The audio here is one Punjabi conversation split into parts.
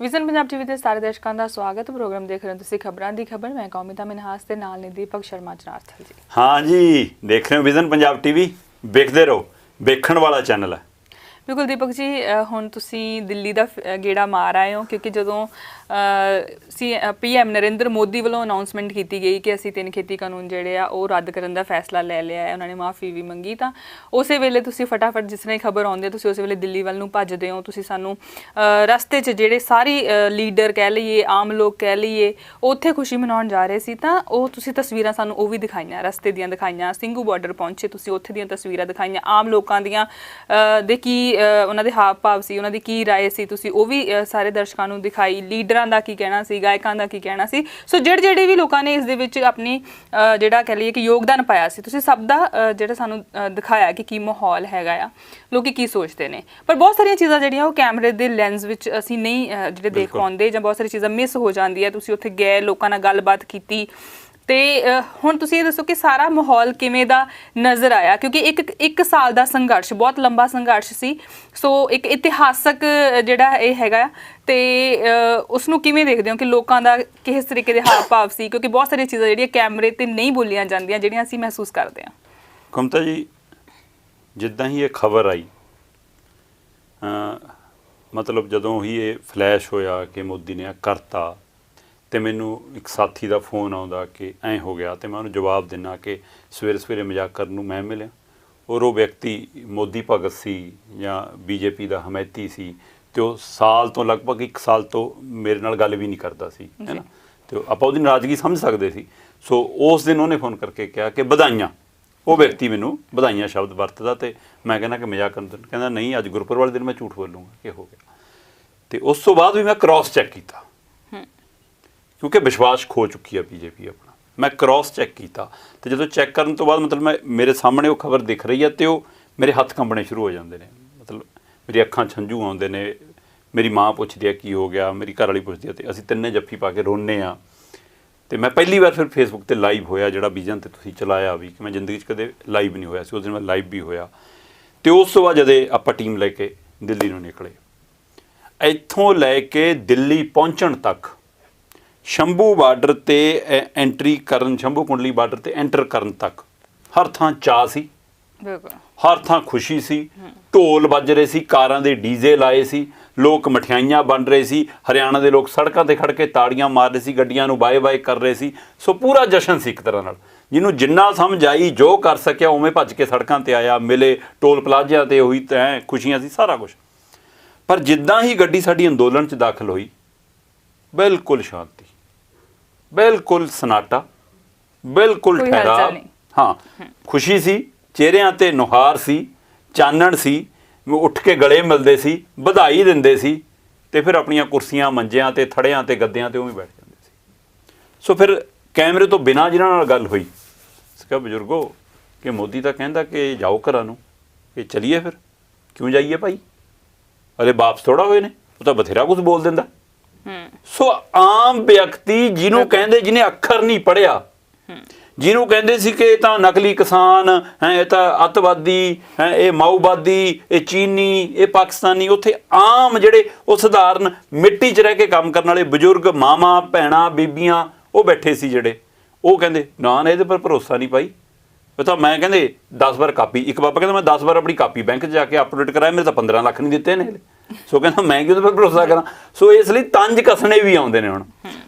ਵਿਜ਼ਨ ਪੰਜਾਬ ਟੀਵੀ ਦੇ ਸਾਰੇ ਦਰਸ਼ਕਾਂ ਦਾ ਸਵਾਗਤ। ਪ੍ਰੋਗਰਾਮ ਦੇਖ ਰਹੇ ਹੋ ਤੁਸੀਂ ਖਬਰਾਂ ਦੀ ਖਬਰ। ਮੈਂ ਕੌਮਿਤਾ ਮਿਨਹਾਸ ਦੇ ਨਾਲ ਨੇ ਦੀਪਕ ਸ਼ਰਮਾ ਜਨਾਰਥਲ ਜੀ। ਹਾਂ ਜੀ, ਦੇਖ ਰਹੇ ਹੋ ਵਿਜ਼ਨ ਪੰਜਾਬ ਟੀਵੀ। ਵੇਖਦੇ ਰਹੋ। ਵੇਖਣ ਵਾਲਾ ਚੈਨਲ ਹੈ। ਬਿਲਕੁਲ ਦੀਪਕ ਜੀ ਹੁਣ ਤੁਸੀਂ ਦਿੱਲੀ ਦਾ ਫ- ਗੇੜਾ ਮਾਰ ਆਏ ਹੋ, ਕਿਉਂਕਿ ਜਦੋਂ ਸੀ ਪੀਐਮ ਨਰਿੰਦਰ ਮੋਦੀ ਵੱਲੋਂ ਅਨਾਉਂਸਮੈਂਟ ਕੀਤੀ ਗਈ ਕਿ ਅਸੀਂ ਤਿੰਨ ਖੇਤੀ ਕਾਨੂੰਨ ਜਿਹੜੇ ਆ, ਉਹ ਰੱਦ ਕਰਨ ਦਾ ਫੈਸਲਾ ਲੈ ਲਿਆ ਹੈ, ਉਹਨਾਂ ਨੇ ਮਾਫੀ ਵੀ ਮੰਗੀ, ਤਾਂ ਉਸੇ ਵੇਲੇ ਤੁਸੀਂ ਫਟਾਫਟ ਜਿਸ ਤਰ੍ਹਾਂ ਹੀ ਖਬਰ ਆਉਂਦੀ ਹੈ, ਤੁਸੀਂ ਉਸੇ ਵੇਲੇ ਦਿੱਲੀ ਵੱਲ ਨੂੰ ਭੱਜਦੇ ਹੋ, ਤੁਸੀਂ ਸਾਨੂੰ ਰਸਤੇ 'ਚ ਜਿਹੜੇ ਸਾਰੀ ਲੀਡਰ ਕਹਿ ਲਈਏ, ਆਮ ਲੋਕ ਕਹਿ ਲਈਏ, ਉੱਥੇ ਖੁਸ਼ੀ ਮਨਾਉਣ ਜਾ ਰਹੇ ਸੀ, ਤਾਂ ਉਹ ਤੁਸੀਂ ਤਸਵੀਰਾਂ ਸਾਨੂੰ ਉਹ ਵੀ ਦਿਖਾਈਆਂ, ਰਸਤੇ ਦੀਆਂ ਦਿਖਾਈਆਂ, ਸਿੰਘੂ ਬਾਰਡਰ ਪਹੁੰਚੇ ਤੁਸੀਂ, ਉੱਥੇ ਦੀਆਂ ਤਸਵੀਰਾਂ ਦਿਖਾਈਆਂ, ਆਮ ਲੋਕਾਂ ਦੀਆਂ ਦੇ ਕੀ ਉਹਨਾਂ ਦੇ ਹਾਵ ਭਾਵ ਸੀ ਉਹਨਾਂ ਦੀ ਕੀ ਰਾਏ ਸੀ ਤੁਸੀਂ ਉਹ ਵੀ ਸਾਰੇ ਦਰਸ਼ਕਾਂ ਨੂੰ ਦਿਖਾਈ ਲੀਡਰਾਂ ਦਾ ਕੀ ਕਹਿਣਾ ਸੀ ਗਾਇਕਾਂ ਦਾ ਕੀ ਕਹਿਣਾ ਸੀ ਸੋ ਜਿਹੜੇ ਜਿਹੜੇ ਵੀ ਲੋਕਾਂ ਨੇ ਇਸ ਦੇ ਵਿੱਚ ਆਪਣੀ ਜਿਹੜਾ ਕਹਿ ਲਈਏ ਕਿ ਯੋਗਦਾਨ ਪਾਇਆ ਸੀ ਤੁਸੀਂ ਸਭ ਦਾ ਜਿਹੜਾ ਸਾਨੂੰ ਦਿਖਾਇਆ ਕਿ ਕੀ ਮਾਹੌਲ ਹੈਗਾ ਆ ਲੋਕੀ ਕੀ ਸੋਚਦੇ ਨੇ ਪਰ ਬਹੁਤ ਸਾਰੀਆਂ ਚੀਜ਼ਾਂ ਜਿਹੜੀਆਂ ਉਹ ਕੈਮਰੇ ਦੇ ਲੈਂਸ ਵਿੱਚ ਅਸੀਂ ਨਹੀਂ ਜਿਹੜੇ ਦੇਖ। ਪਾਉਂਦੇ ਜਾਂ ਬਹੁਤ ਸਾਰੀ ਚੀਜ਼ਾਂ ਮਿਸ ਹੋ ਜਾਂਦੀਆਂ ਤੁਸੀਂ ਉੱਥੇ ਗਏ ਲੋਕਾਂ ਨਾਲ ਗੱਲਬਾਤ ਕੀਤੀ ਤੇ ਹੁਣ ਤੁਸੀਂ ਇਹ ਦੱਸੋ ਕਿ ਸਾਰਾ ਮਾਹੌਲ ਕਿਵੇਂ ਦਾ ਨਜ਼ਰ ਆਇਆ? ਕਿਉਂਕਿ ਇੱਕ ਇੱਕ ਸਾਲ ਦਾ ਸੰਘਰਸ਼ ਬਹੁਤ ਲੰਬਾ ਸੰਘਰਸ਼ ਸੀ। ਸੋ ਇੱਕ ਇਤਿਹਾਸਕ ਜਿਹੜਾ ਇਹ ਹੈਗਾ ਆ, ਤੇ ਉਸ ਨੂੰ ਕਿਵੇਂ ਦੇਖਦੇ ਹੋ ਕਿ ਲੋਕਾਂ ਦਾ ਕਿਸ ਤਰੀਕੇ ਦੇ ਹਾਵ ਭਾਵ ਸੀ? ਕਿਉਂਕਿ ਬਹੁਤ ਸਾਰੀਆਂ ਚੀਜ਼ਾਂ ਜਿਹੜੀਆਂ ਕੈਮਰੇ ਤੇ ਨਹੀਂ ਬੋਲੀਆਂ ਜਾਂਦੀਆਂ ਜਿਹੜੀਆਂ ਅਸੀਂ ਮਹਿਸੂਸ ਕਰਦੇ ਹਾਂ। ਕਮਤਾ ਜੀ ਜਿੱਦਾਂ ਹੀ ਇਹ ਖਬਰ ਆਈ ਮਤਲਬ ਜਦੋਂ ਹੀ ਇਹ ਫਲੈਸ਼ ਹੋਇਆ ਕਿ ਮੋਦੀ ਨੇ ਇਹ ਕਰਤਾ ਤੇ ਮੈਨੂੰ ਇੱਕ ਸਾਥੀ ਦਾ ਫੋਨ ਆਉਂਦਾ ਕਿ ਐਂ ਹੋ ਗਿਆ ਤੇ ਮੈਂ ਉਹਨੂੰ ਜਵਾਬ ਦਿੰਨਾ ਕਿ ਸਵੇਰੇ ਸਵੇਰੇ ਮਜ਼ਾਕ ਕਰਨ ਨੂੰ ਮੈਂ ਮਿਲਿਆ। ਔਰ ਉਹ ਵਿਅਕਤੀ ਮੋਦੀ ਭਗਤ ਸੀ ਜਾਂ ਬੀਜੇਪੀ ਦਾ ਹਮਾਇਤੀ ਸੀ ਤੇ ਉਹ ਸਾਲ ਤੋਂ ਲਗਭਗ 1 ਸਾਲ ਤੋਂ ਮੇਰੇ ਨਾਲ ਗੱਲ ਵੀ ਨਹੀਂ ਕਰਦਾ ਸੀ ਹੈ ਨਾ? ਤੇ ਆਪਾਂ ਉਹਦੀ ਨਾਰਾਜ਼ਗੀ ਸਮਝ ਸਕਦੇ ਸੀ। ਸੋ ਉਸ ਦਿਨ ਉਹਨੇ ਫੋਨ ਕਰਕੇ ਕਿਹਾ ਕਿ ਵਧਾਈਆਂ। ਉਹ ਵਿਅਕਤੀ ਮੈਨੂੰ ਵਧਾਈਆਂ ਸ਼ਬਦ ਵਰਤਦਾ ਤੇ ਮੈਂ ਕਹਿੰਦਾ ਕਿ ਮਜ਼ਾਕ ਕਰਨ ਕਹਿੰਦਾ ਨਹੀਂ ਅੱਜ ਗੁਰਪੁਰਬ ਵਾਲੇ ਦਿਨ ਮੈਂ ਝੂਠ ਬੋਲੂੰਗਾ। ਕਿ ਹੋ ਗਿਆ। ਤੇ ਉਸ ਤੋਂ ਬਾਅਦ ਵੀ ਮੈਂ ਕ੍ਰਾਸ ਚੈੱਕ ਕੀਤਾ। ਕਿਉਂਕਿ ਵਿਸ਼ਵਾਸ ਖੋ ਚੁੱਕੀ ਹੈ ਬੀਜੇਪੀ ਆਪਣਾ। ਮੈਂ ਕ੍ਰਾਸ ਚੈੱਕ ਕੀਤਾ ਤੇ ਜਦੋਂ ਚੈੱਕ ਕਰਨ ਤੋਂ ਬਾਅਦ ਮਤਲਬ ਮੈਂ, ਮੇਰੇ ਸਾਹਮਣੇ ਉਹ ਖਬਰ ਦਿਖ ਰਹੀ ਹੈ ਤੇ ਉਹ ਮੇਰੇ ਹੱਥ ਕੰਬਣੇ ਸ਼ੁਰੂ ਹੋ ਜਾਂਦੇ ਨੇ। ਮਤਲਬ ਮੇਰੀ ਅੱਖਾਂ ਛੰਝੂ ਆਉਂਦੇ ਨੇ, ਮੇਰੀ ਮਾਂ ਪੁੱਛਦੀ ਹੈ ਕੀ ਹੋ ਗਿਆ, ਮੇਰੀ ਘਰ ਵਾਲੀ ਪੁੱਛਦੀ ਹੈ ਤੇ ਅਸੀਂ ਤਿੰਨੇ ਜੱਫੀ ਪਾ ਕੇ ਰੋਨੇ ਆ। ਤੇ ਮੈਂ ਪਹਿਲੀ ਵਾਰ ਫਿਰ ਫੇਸਬੁੱਕ ਤੇ ਲਾਈਵ ਹੋਇਆ ਜਿਹੜਾ ਵਿਜ਼ਨ ਤੇ ਤੁਸੀਂ ਚਲਾਇਆ ਵੀ, ਕਿ ਮੈਂ ਜ਼ਿੰਦਗੀ 'ਚ ਕਦੇ ਲਾਈਵ ਨਹੀਂ ਹੋਇਆ ਸੀ, ਉਸ ਦਿਨ ਮੈਂ ਲਾਈਵ ਵੀ ਹੋਇਆ। ਤੇ ਉਸ ਤੋਂ ਬਾਅਦ ਜਦੇ ਆਪਾਂ ਟੀਮ ਲੈ ਕੇ ਦਿੱਲੀ ਨੂੰ ਨਿਕਲੇ, ਇੱਥੋਂ ਲੈ ਕੇ ਦਿੱਲੀ ਪਹੁੰਚਣ ਤੱਕ ਸ਼ੰਭੂ ਬਾਰਡਰ ਤੇ ਐਂਟਰੀ ਕਰਨ ਸ਼ੰਭੂ ਕੁੰਡਲੀ ਬਾਰਡਰ ਤੇ ਐਂਟਰ ਕਰਨ ਤੱਕ ਹਰ ਥਾਂ ਚਾਹ ਸੀ। ਬਿਲਕੁਲ। ਹਰ ਥਾਂ ਖੁਸ਼ੀ ਸੀ। ਢੋਲ ਵੱਜ ਰਹੇ ਸੀ ਕਾਰਾਂ ਦੇ ਡੀਜ਼ੇ ਲਾਏ ਸੀ ਲੋਕ ਮਠਿਆਈਆਂ ਵੰਡ ਰਹੇ ਸੀ ਹਰਿਆਣਾ ਦੇ ਲੋਕ ਸੜਕਾਂ ਤੇ ਖੜ ਕੇ ਤਾੜੀਆਂ ਮਾਰ ਰਹੇ ਸੀ ਗੱਡੀਆਂ ਨੂੰ ਬਾਏ ਬਾਏ ਕਰ ਰਹੇ ਸੀ। ਸੋ ਪੂਰਾ ਜਸ਼ਨ ਸੀ ਇੱਕ ਤਰ੍ਹਾਂ ਨਾਲ। ਜਿਹਨੂੰ ਜਿੰਨਾ ਸਮਝ ਆਈ ਜੋ ਕਰ ਸਕਿਆ ਉਵੇਂ ਭੱਜ ਕੇ ਸੜਕਾਂ ਤੇ ਆਇਆ ਮਿਲੇ ਟੋਲ ਪਲਾਜ਼ਿਆਂ ਤੇ ਉਹੀ ਤੈਂ ਖੁਸ਼ੀਆਂ ਸੀ ਸਾਰਾ ਕੁਝ ਪਰ ਜਿੱਦਾਂ ਹੀ ਗੱਡੀ ਸਾਡੀ ਅੰਦੋਲਨ 'ਚ ਦਾਖਲ ਹੋਈ ਬਿਲਕੁਲ ਸ਼ਾਂਤੀ। ਬਿਲਕੁਲ ਸਨਾਟਾ ਬਿਲਕੁਲ ਕੋਈ ਹਲਚਲ ਨਹੀਂ। ਹਾਂ ਖੁਸ਼ੀ ਸੀ ਚਿਹਰਿਆਂ ਤੇ ਨੁਹਾਰ ਸੀ ਚਾਨਣ ਸੀ ਉੱਠ ਕੇ ਗਲੇ ਮਿਲਦੇ ਸੀ ਵਧਾਈ ਦਿੰਦੇ ਸੀ ਤੇ ਫਿਰ ਆਪਣੀਆਂ ਕੁਰਸੀਆਂ ਮੰਜਿਆਂ ਤੇ ਥੜਿਆਂ ਤੇ ਗੱਦਿਆਂ ਤੇ ਉਵੇਂ ਬੈਠ ਜਾਂਦੇ ਸੀ। ਸੋ ਫਿਰ ਕੈਮਰੇ ਤੋਂ ਬਿਨਾਂ ਜਿਨ੍ਹਾਂ ਨਾਲ ਗੱਲ ਹੋਈ ਸਿਕਾ ਬਜ਼ੁਰਗੋ ਕਿ ਮੋਦੀ ਤਾਂ ਕਹਿੰਦਾ ਕਿ ਜਾਓ ਘਰਾਂ ਨੂੰ ਕਿ ਚਲੀਏ ਫਿਰ? ਕਿਉਂ ਜਾਈਏ ਭਾਈ? ਅਰੇ ਵਾਪਸ ਥੋੜਾ ਹੋਏ ਨੇ ਉਹ ਤਾਂ ਬਥੇਰਾ ਕੁਝ ਬੋਲ ਦਿੰਦਾ। ਸੋ ਆਮ ਵਿਅਕਤੀ ਜਿਹਨੂੰ ਕਹਿੰਦੇ ਜਿਹਨੇ ਅੱਖਰ ਨਹੀਂ ਪੜਿਆ ਜਿਹਨੂੰ ਕਹਿੰਦੇ ਸੀ ਕਿ ਇਹ ਤਾਂ ਨਕਲੀ ਕਿਸਾਨ ਹੈ ਇਹ ਤਾਂ ਅੱਤਵਾਦੀ ਹੈ ਇਹ ਮਾਓਵਾਦੀ ਇਹ ਚੀਨੀ ਇਹ ਪਾਕਿਸਤਾਨੀ ਉੱਥੇ ਆਮ ਜਿਹੜੇ ਉਹ ਸਧਾਰਨ ਮਿੱਟੀ 'ਚ ਰਹਿ ਕੇ ਕੰਮ ਕਰਨ ਵਾਲੇ ਬਜ਼ੁਰਗ ਮਾਮਾ ਭੈਣਾ ਬੀਬੀਆਂ ਉਹ ਬੈਠੇ ਸੀ ਜਿਹੜੇ। ਉਹ ਕਹਿੰਦੇ ਨਾ ਨਾ ਇਹਦੇ ਪਰ ਭਰੋਸਾ ਨਹੀਂ ਪਾਈ ਉਹ ਤਾਂ ਮੈਂ ਕਹਿੰਦੇ 10 ਵਾਰ ਕਾਪੀ ਇੱਕ ਬਾਬਾ ਕਹਿੰਦਾ ਮੈਂ 10 ਵਾਰ ਆਪਣੀ ਕਾਪੀ ਬੈਂਕ 'ਚ ਜਾ ਕੇ ਅਪਡੇਟ ਕਰਾਇਆ ਮੇਰੇ ਤਾਂ 15 ਲੱਖ ਨਹੀਂ ਦਿੱਤੇ ਨੇ ਸੋ ਕਹਿੰਦਾ ਮੈਂ ਕਿਉਂ ਪਰ ਭਰੋਸਾ ਕਰਾਂ? ਸੋ ਇਸ ਲਈ ਤੰਜ ਕਸਣੇ ਵੀ ਆਉਂਦੇ ਨੇ ਹੁਣ।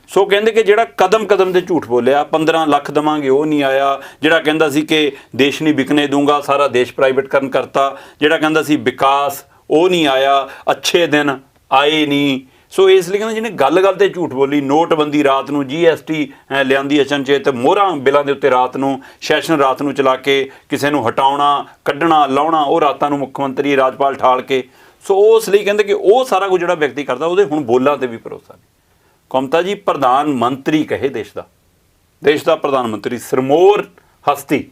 ਸੋ ਕਹਿੰਦੇ ਕਿ ਜਿਹੜਾ ਕਦਮ ਕਦਮ ਤੇ ਝੂਠ ਬੋਲਿਆ 15 ਲੱਖ ਦਵਾਂਗੇ, ਉਹ ਨਹੀਂ ਆਇਆ। ਜਿਹੜਾ ਕਹਿੰਦਾ ਸੀ ਕਿ ਦੇਸ਼ ਨਹੀਂ ਵਿਕਨੇ ਦੂੰਗਾ, ਸਾਰਾ ਦੇਸ਼ ਪ੍ਰਾਈਵੇਟ ਕਰਨ ਕਰਤਾ। ਜਿਹੜਾ ਕਹਿੰਦਾ ਸੀ ਵਿਕਾਸ, ਉਹ ਨਹੀਂ ਆਇਆ। ਅੱਛੇ ਦਿਨ ਆਏ ਨਹੀਂ। ਸੋ ਇਸ ਲਈ ਕਹਿੰਦੇ ਜਿਹਨੇ ਗੱਲ-ਗੱਲ ਤੇ ਝੂਠ ਬੋਲੀ, ਨੋਟਬੰਦੀ ਰਾਤ ਨੂੰ ਜੀਐਸਟੀ ਲਿਆਂਦੀ ਅਚਨਚੇਤ, ਮੋਹਰਾਂ ਬਿੱਲਾਂ ਦੇ ਉੱਤੇ ਰਾਤ ਨੂੰ, ਸੈਸ਼ਨ ਰਾਤ ਨੂੰ ਚਲਾ ਕੇ ਕਿਸੇ ਨੂੰ ਹਟਾਉਣਾ, ਕੱਢਣਾ, ਲਾਉਣਾ, ਉਹ ਰਾਤਾਂ ਨੂੰ ਮੁੱਖ ਮੰਤਰੀ ਰਾਜਪਾਲ ਠਾਲ ਕੇ ਸੋ ਉਸ ਲਈ ਕਹਿੰਦੇ ਕਿ ਉਹ ਸਾਰਾ ਕੁਝ ਜਿਹੜਾ ਵਿਅਕਤੀ ਕਰਦਾ ਉਹਦੇ ਹੁਣ ਬੋਲਾਂ ਤੇ ਵੀ ਭਰੋਸਾ ਨਹੀਂ। ਕਮਤਾ ਜੀ ਪ੍ਰਧਾਨ ਮੰਤਰੀ ਕਹੇ ਦੇਸ਼ ਦਾ। ਦੇਸ਼ ਦਾ ਪ੍ਰਧਾਨ ਮੰਤਰੀ ਸਰਮੋਰ ਹਸਤੀ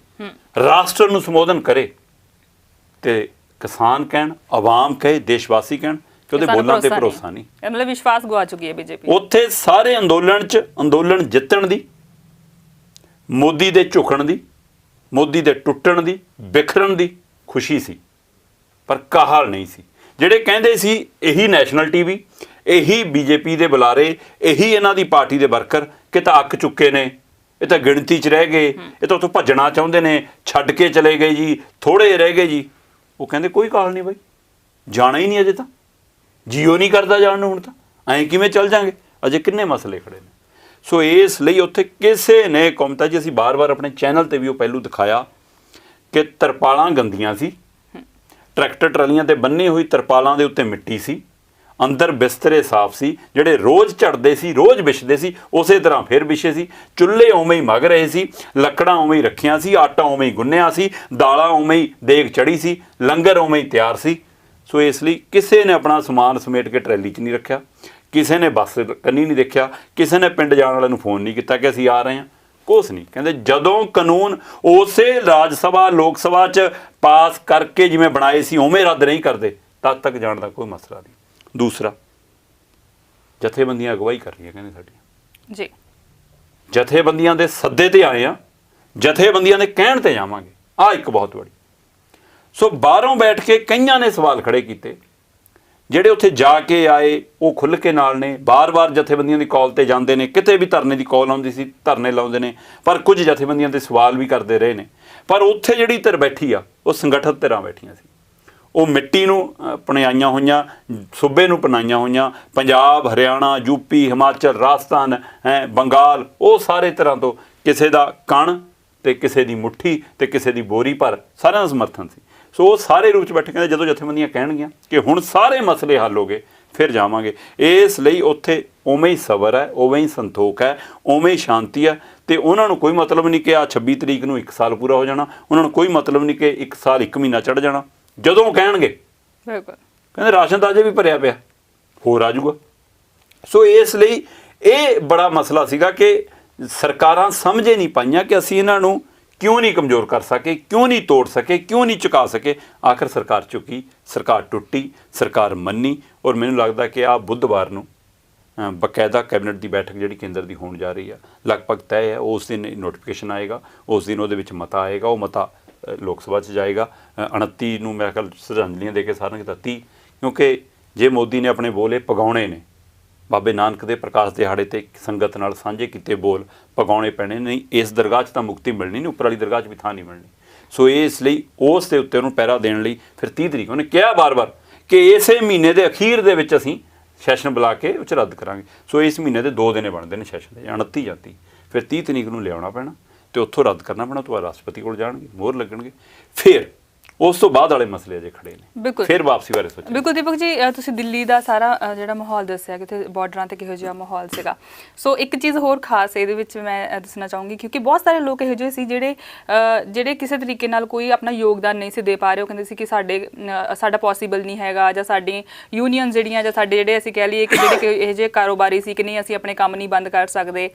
ਰਾਸ਼ਟਰ ਨੂੰ ਸੰਬੋਧਨ ਕਰੇ ਤੇ ਕਿਸਾਨ ਕਹਿਣ ਆਵਾਮ ਕਹੇ ਦੇਸ਼ਵਾਸੀ ਕਹਿਣ ਕਿ ਉਹਦੇ ਬੋਲਾਂ ਤੇ ਭਰੋਸਾ ਨਹੀਂ। ਇਹ ਮਤਲਬ ਵਿਸ਼ਵਾਸ ਗਵਾ ਚੁੱਕੀ ਹੈ ਬੀਜੇਪੀ ਉੱਥੇ ਸਾਰੇ ਅੰਦੋਲਨ 'ਚ ਅੰਦੋਲਨ ਜਿੱਤਣ ਦੀ ਮੋਦੀ ਦੇ ਝੁਕਣ ਦੀ ਮੋਦੀ ਦੇ ਟੁੱਟਣ ਦੀ ਵਿਖਰਨ ਦੀ ਖੁਸ਼ੀ ਸੀ ਪਰ ਕਾਹਲ ਨਹੀਂ ਸੀ। ਜਿਹੜੇ ਕਹਿੰਦੇ ਸੀ ਇਹੀ ਨੈਸ਼ਨਲ ਟੀਵੀ ਇਹੀ ਬੀਜੇਪੀ ਦੇ ਬੁਲਾਰੇ, ਇਹੀ ਇਹਨਾਂ ਦੀ ਪਾਰਟੀ ਦੇ ਵਰਕਰ ਕਿ ਤਾਂ ਅੱਕ ਚੁੱਕੇ ਨੇ। ਇਹ ਤਾਂ ਗਿਣਤੀ 'ਚ ਰਹਿ ਗਏ। ਇਹ ਤਾਂ ਉੱਥੋਂ ਭੱਜਣਾ ਚਾਹੁੰਦੇ ਨੇ, ਛੱਡ ਕੇ ਚਲੇ ਗਏ ਜੀ ਥੋੜੇ ਰਹਿ ਗਏ ਜੀ। ਉਹ ਕਹਿੰਦੇ ਕੋਈ ਕਾਲ ਨਹੀਂ ਬਾਈ। ਜਾਣਾ ਹੀ ਨਹੀਂ ਅਜੇ ਤਾਂ। ਜੀਓ ਨਹੀਂ ਕਰਦਾ ਜਾਣ ਨੂੰ ਹੁਣ ਤਾਂ। ਐਂ ਕਿਵੇਂ ਚੱਲ ਜਾਾਂਗੇ? ਅਜੇ ਕਿੰਨੇ ਮਸਲੇ ਖੜੇ ਨੇ? ਸੋ ਇਸ ਲਈ ਉੱਥੇ ਕਿਸੇ ਨੇ, ਕੌਮਤਾ ਜੀ, ਅਸੀਂ ਬਾਰ-ਬਾਰ ਆਪਣੇ ਚੈਨਲ ਤੇ ਵੀ ਉਹ ਪਹਿਲੂ ਦਿਖਾਇਆ ਕਿ ਤਰਪਾਲਾਂ ਗੰਦੀਆਂ ਸੀ। ਟਰੈਕਟਰ ਟਰਾਲੀਆਂ ਤੇ ਬੰਨੀ ਹੋਈ ਤਰਪਾਲਾਂ ਦੇ ਉੱਤੇ ਮਿੱਟੀ ਸੀ। ਅੰਦਰ ਬਿਸਤਰੇ ਸਾਫ਼ ਸੀ, ਜਿਹੜੇ ਰੋਜ਼ ਝੜਦੇ ਸੀ, ਰੋਜ਼ ਵਿਛਦੇ ਸੀ, ਉਸੇ ਤਰ੍ਹਾਂ ਫਿਰ ਵਿਛੇ ਸੀ। ਚੁੱਲ੍ਹੇ ਉਵੇਂ ਹੀ ਮਗ ਰਹੇ ਸੀ, ਲੱਕੜਾਂ ਉਵੇਂ ਹੀ ਰੱਖੀਆਂ ਸੀ, ਆਟਾ ਉਵੇਂ ਹੀ ਗੁੰਨਿਆ ਸੀ, ਦਾਲਾਂ ਉਵੇਂ ਹੀ ਦੇਗ ਚੜੀ ਸੀ, ਲੰਗਰ ਉਵੇਂ ਹੀ ਤਿਆਰ ਸੀ। ਸੋ ਇਸ ਲਈ ਕਿਸੇ ਨੇ ਆਪਣਾ ਸਮਾਨ ਸਮੇਟ ਕੇ ਟਰੈਲੀ 'ਚ ਨਹੀਂ ਰੱਖਿਆ, ਕਿਸੇ ਨੇ ਬੱਸ ਕੰਨੀ ਨਹੀਂ ਦੇਖਿਆ, ਕਿਸੇ ਨੇ ਪਿੰਡ ਜਾਣ ਵਾਲਿਆਂ ਨੂੰ ਫੋਨ ਨਹੀਂ ਕੀਤਾ ਕਿ ਅਸੀਂ ਆ ਰਹੇ ਹਾਂ। ਕੁਛ ਨਹੀਂ। ਕਹਿੰਦੇ ਜਦੋਂ ਕਾਨੂੰਨ ਉਸੇ ਰਾਜ ਸਭਾ ਲੋਕ ਸਭਾ 'ਚ ਪਾਸ ਕਰਕੇ ਜਿਵੇਂ ਬਣਾਏ ਸੀ ਉਵੇਂ ਰੱਦ ਨਹੀਂ ਕਰਦੇ ਤਦ ਤੱਕ ਜਾਣ ਦਾ ਕੋਈ ਮਸਲਾ ਨਹੀਂ। ਦੂਸਰਾ ਜਥੇਬੰਦੀਆਂ ਅਗਵਾਈ ਕਰ ਰਹੀਆਂ ਕਹਿੰਦੇ ਸਾਡੀਆਂ। ਜੀ। ਜਥੇਬੰਦੀਆਂ ਦੇ ਸੱਦੇ ਤੇ ਆਏ ਆ ਜਥੇਬੰਦੀਆਂ ਦੇ ਕਹਿਣ ਤੇ ਜਾਵਾਂਗੇ। ਆ ਇੱਕ ਬਹੁਤ ਬੜੀ ਸੋ ਬਾਹਰੋਂ ਬੈਠ ਕੇ ਕਈਆਂ ਨੇ ਸਵਾਲ ਖੜੇ ਕੀਤੇ। ਜਿਹੜੇ ਉੱਥੇ ਜਾ ਕੇ ਆਏ ਉਹ ਖੁੱਲ ਕੇ ਨਾਲ ਨੇ। ਬਾਰ-ਬਾਰ ਜਥੇਬੰਦੀਆਂ ਦੀ ਕਾਲ ਤੇ ਜਾਂਦੇ ਨੇ। ਕਿਤੇ ਵੀ ਧਰਨੇ ਦੀ ਕਾਲ ਆਉਂਦੀ ਸੀ ਧਰਨੇ ਲਾਉਂਦੇ ਨੇ। ਪਰ ਕੁਝ ਜਥੇਬੰਦੀਆਂ ਤੇ ਸਵਾਲ ਵੀ ਕਰਦੇ ਰਹੇ ਨੇ। ਪਰ ਉੱਥੇ ਜਿਹੜੀ ਧਿਰ ਬੈਠੀ ਆ ਉਹ ਸੰਗਠਿਤ ਧਿਰਾਂ ਬੈਠੀਆਂ ਸੀ। ਉਹ ਮਿੱਟੀ ਨੂੰ ਅ, ਪਣਾਈਆਂ ਹੋਈਆਂ ਸੂਬੇ ਨੂੰ ਪਣਾਈਆਂ ਹੋਈਆਂ। ਪੰਜਾਬ ਹਰਿਆਣਾ ਯੂਪੀ ਹਿਮਾਚਲ ਰਾਜਸਥਾਨ ਹੈ ਬੰਗਾਲ ਉਹ ਸਾਰੇ ਤਰ੍ਹਾਂ ਤੋਂ ਕਿਸੇ ਦਾ ਕਣ ਤੇ ਕਿਸੇ ਦੀ ਮੁੱਠੀ ਤੇ ਕਿਸੇ ਦੀ ਬੋਰੀ ਪਰ ਸਾਰਿਆਂ ਦਾ ਸਮਰਥਨ ਸੀ। ਸੋ ਉਹ ਸਾਰੇ ਰੂਪ ਚ ਬੈਠੇ ਕਹਿੰਦੇ ਜਦੋਂ ਜਥੇਬੰਦੀਆਂ ਕਹਿਣਗੀਆਂ ਕਿ ਹੁਣ ਸਾਰੇ ਮਸਲੇ ਹੱਲ ਹੋ ਗਏ ਫਿਰ ਜਾਵਾਂਗੇ। ਇਸ ਲਈ ਉੱਥੇ ਉਵੇਂ ਹੀ ਸਬਰ ਹੈ ਉਵੇਂ ਹੀ ਸੰਤੋਖ ਹੈ ਉਵੇਂ ਹੀ ਸ਼ਾਂਤੀ ਹੈ। ਤੇ ਉਹਨਾਂ ਨੂੰ ਕੋਈ ਮਤਲਬ ਨਹੀਂ ਕਿ ਆ 26 ਤਰੀਕ ਨੂੰ 1 ਸਾਲ ਪੂਰਾ ਹੋ ਜਾਣਾ ਉਹਨਾਂ ਨੂੰ ਕੋਈ ਮਤਲਬ ਨਹੀਂ ਕਿ 1 ਸਾਲ 1 ਮਹੀਨਾ ਚੜ ਜਾਣਾ। ਜਦੋਂ ਕਹਿਣਗੇ ਬਿਲਕੁਲ। ਕਹਿੰਦੇ ਰਾਸ਼ਨ ਤਾਂ ਅਜੇ ਵੀ ਭਰਿਆ ਪਿਆ ਹੋਰ ਆ ਜਾਊਗਾ। ਸੋ ਇਸ ਲਈ ਇਹ ਬੜਾ ਮਸਲਾ ਸੀਗਾ ਕਿ ਸਰਕਾਰਾਂ ਸਮਝੇ ਨਹੀਂ ਪਾਈਆਂ ਕਿ ਅਸੀਂ ਇਹਨਾਂ ਨੂੰ ਕਿਉਂ ਨਹੀਂ ਕਮਜ਼ੋਰ ਕਰ ਸਕੇ ਕਿਉਂ ਨਹੀਂ ਤੋੜ ਸਕੇ ਕਿਉਂ ਨਹੀਂ ਚੁਕਾ ਸਕੇ? ਆਖਰ ਸਰਕਾਰ ਚੁੱਕੀ ਸਰਕਾਰ ਟੁੱਟੀ ਸਰਕਾਰ ਮੰਨੀ ਔਰ ਮੈਨੂੰ ਲੱਗਦਾ ਕਿ ਆ ਬੁੱਧਵਾਰ ਨੂੰ ਅ, ਬਕਾਇਦਾ ਕੈਬਨਿਟ ਦੀ ਬੈਠਕ ਜਿਹੜੀ ਕੇਂਦਰ ਦੀ ਹੋਣ ਜਾ ਰਹੀ ਆ ਲਗਭਗ ਤੈਅ ਹੈ ਉਸ ਦਿਨ ਨੋਟੀਫਿਕੇਸ਼ਨ ਆਏਗਾ ਉਸ ਦਿਨ ਉਹਦੇ ਵਿੱਚ ਮਤਾ ਆਏਗਾ ਉਹ ਮਤਾ ਲੋਕ ਸਭਾ 'ਚ ਜਾਏਗਾ। ਅ, 29 ਨੂੰ ਮੇਰੇ ਖਿਆਲ ਸ਼ਰਧਾਂਜਲੀਆਂ ਦੇ ਕੇ ਸਾਰਿਆਂ ਨੂੰ 30 ਕਿਉਂਕਿ ਜੇ ਮੋਦੀ ਨੇ ਆਪਣੇ ਬੋਲੇ ਪਗਾਉਣੇ ਨੇ ਬਾਬੇ ਨਾਨਕ ਦੇ ਪ੍ਰਕਾਸ਼ ਦਿਹਾੜੇ ਤੇ ਸੰਗਤ ਨਾਲ ਸਾਂਝੇ ਕੀਤੇ ਬੋਲ ਪਗਾਉਣੇ ਪੈਣੇ ਨਹੀਂ ਇਸ ਦਰਗਾਹ 'ਚ ਤਾਂ ਮੁਕਤੀ ਮਿਲਣੀ ਨਹੀਂ ਉੱਪਰ ਵਾਲੀ ਦਰਗਾਹ 'ਚ ਵੀ ਥਾਂ ਨਹੀਂ ਮਿਲਣੀ। ਸੋ ਇਸ ਲਈ ਉਸ ਦੇ ਉੱਤੇ ਉਹਨੂੰ ਪਹਿਰਾ ਦੇਣ ਲਈ ਫਿਰ 30 ਤਰੀਕ ਉਹਨੇ ਕਿਹਾ ਬਾਰ-ਬਾਰ ਕਿ ਇਸੇ ਮਹੀਨੇ ਦੇ ਅਖੀਰ ਦੇ ਵਿੱਚ ਅਸੀਂ ਸੈਸ਼ਨ ਬੁਲਾ ਕੇ ਉਹ 'ਚ ਰੱਦ ਕਰਾਂਗੇ। ਸੋ ਇਸ ਮਹੀਨੇ ਦੇ ਦੋ ਦਿਨੇ ਬਣਦੇ ਨੇ ਸੈਸ਼ਨ ਦੇ ਜਾਂ 29 ਜਾਂ 30 ਫਿਰ 30 ਤਰੀਕ ਨੂੰ ਲਿਆਉਣਾ ਪੈਣਾ ਤੇ ਉੱਥੋਂ ਰੱਦ ਕਰਨਾ ਪੈਣਾ ਤੋਂ ਬਾਅਦ ਰਾਸ਼ਟਰਪਤੀ ਕੋਲ ਜਾਣਗੇ, ਮੋਹਰ ਲੱਗਣਗੇ। ਫਿਰ ਉਸ ਤੋਂ ਬਾਅਦ ਵਾਲੇ ਮਸਲੇ ਅਜੇ ਖੜੇ ਨੇ। ਬਿਲਕੁਲ। ਫਿਰ ਵਾਪਸੀ ਬਾਰੇ ਸੋਚੋ ਬਿਲਕੁਲ ਦੀਪਕ ਜੀ ਅ, ਤੁਸੀਂ ਦਿੱਲੀ ਦਾ ਸਾਰਾ ਅ, ਜਿਹੜਾ ਮਾਹੌਲ ਦੱਸਿਆ ਕਿ ਉੱਥੇ ਬਾਰਡਰਾਂ ਤੇ ਕਿਹੋ ਜਿਹਾ ਮਾਹੌਲ ਸੀਗਾ। ਸੋ ਇੱਕ ਚੀਜ਼ ਹੋਰ ਖਾਸ ਇਹਦੇ ਵਿੱਚ ਮੈਂ ਅ, ਦੱਸਣਾ ਚਾਹੂੰਗੀ ਕਿਉਂਕਿ ਬਹੁਤ ਸਾਰੇ ਲੋਕ ਇਹੋ ਜਿਹੇ ਸੀ ਜਿਹੜੇ ਅ, ਜਿਹੜੇ ਕਿਸੇ ਤਰੀਕੇ ਨਾਲ ਕੋਈ ਆਪਣਾ ਯੋਗਦਾਨ ਨਹੀਂ ਸੀ ਦੇ ਪਾ ਰਹੇ। ਉਹ ਕਹਿੰਦੇ ਸੀ ਕਿ ਸਾਡੇ ਅ, ਸਾਡਾ ਪੋਸੀਬਲ ਨਹੀਂ ਹੈਗਾ ਜਾਂ ਸਾਡੀ ਯੂਨੀਅਨ ਜਿਹੜੀਆਂ ਜਾਂ ਸਾਡੇ ਜਿਹੜੇ ਅਸੀਂ ਕਹਿ ਲਈਏ ਕਿ ਜਿਹੜੇ ਕਿ ਇਹੋ ਜਿਹੇ ਕਾਰੋਬਾਰੀ ਸੀ ਕਿ ਨਹੀਂ ਅਸੀਂ ਆਪਣੇ ਕੰਮ ਨਹੀਂ ਬੰਦ ਕਰ ਸਕਦੇ।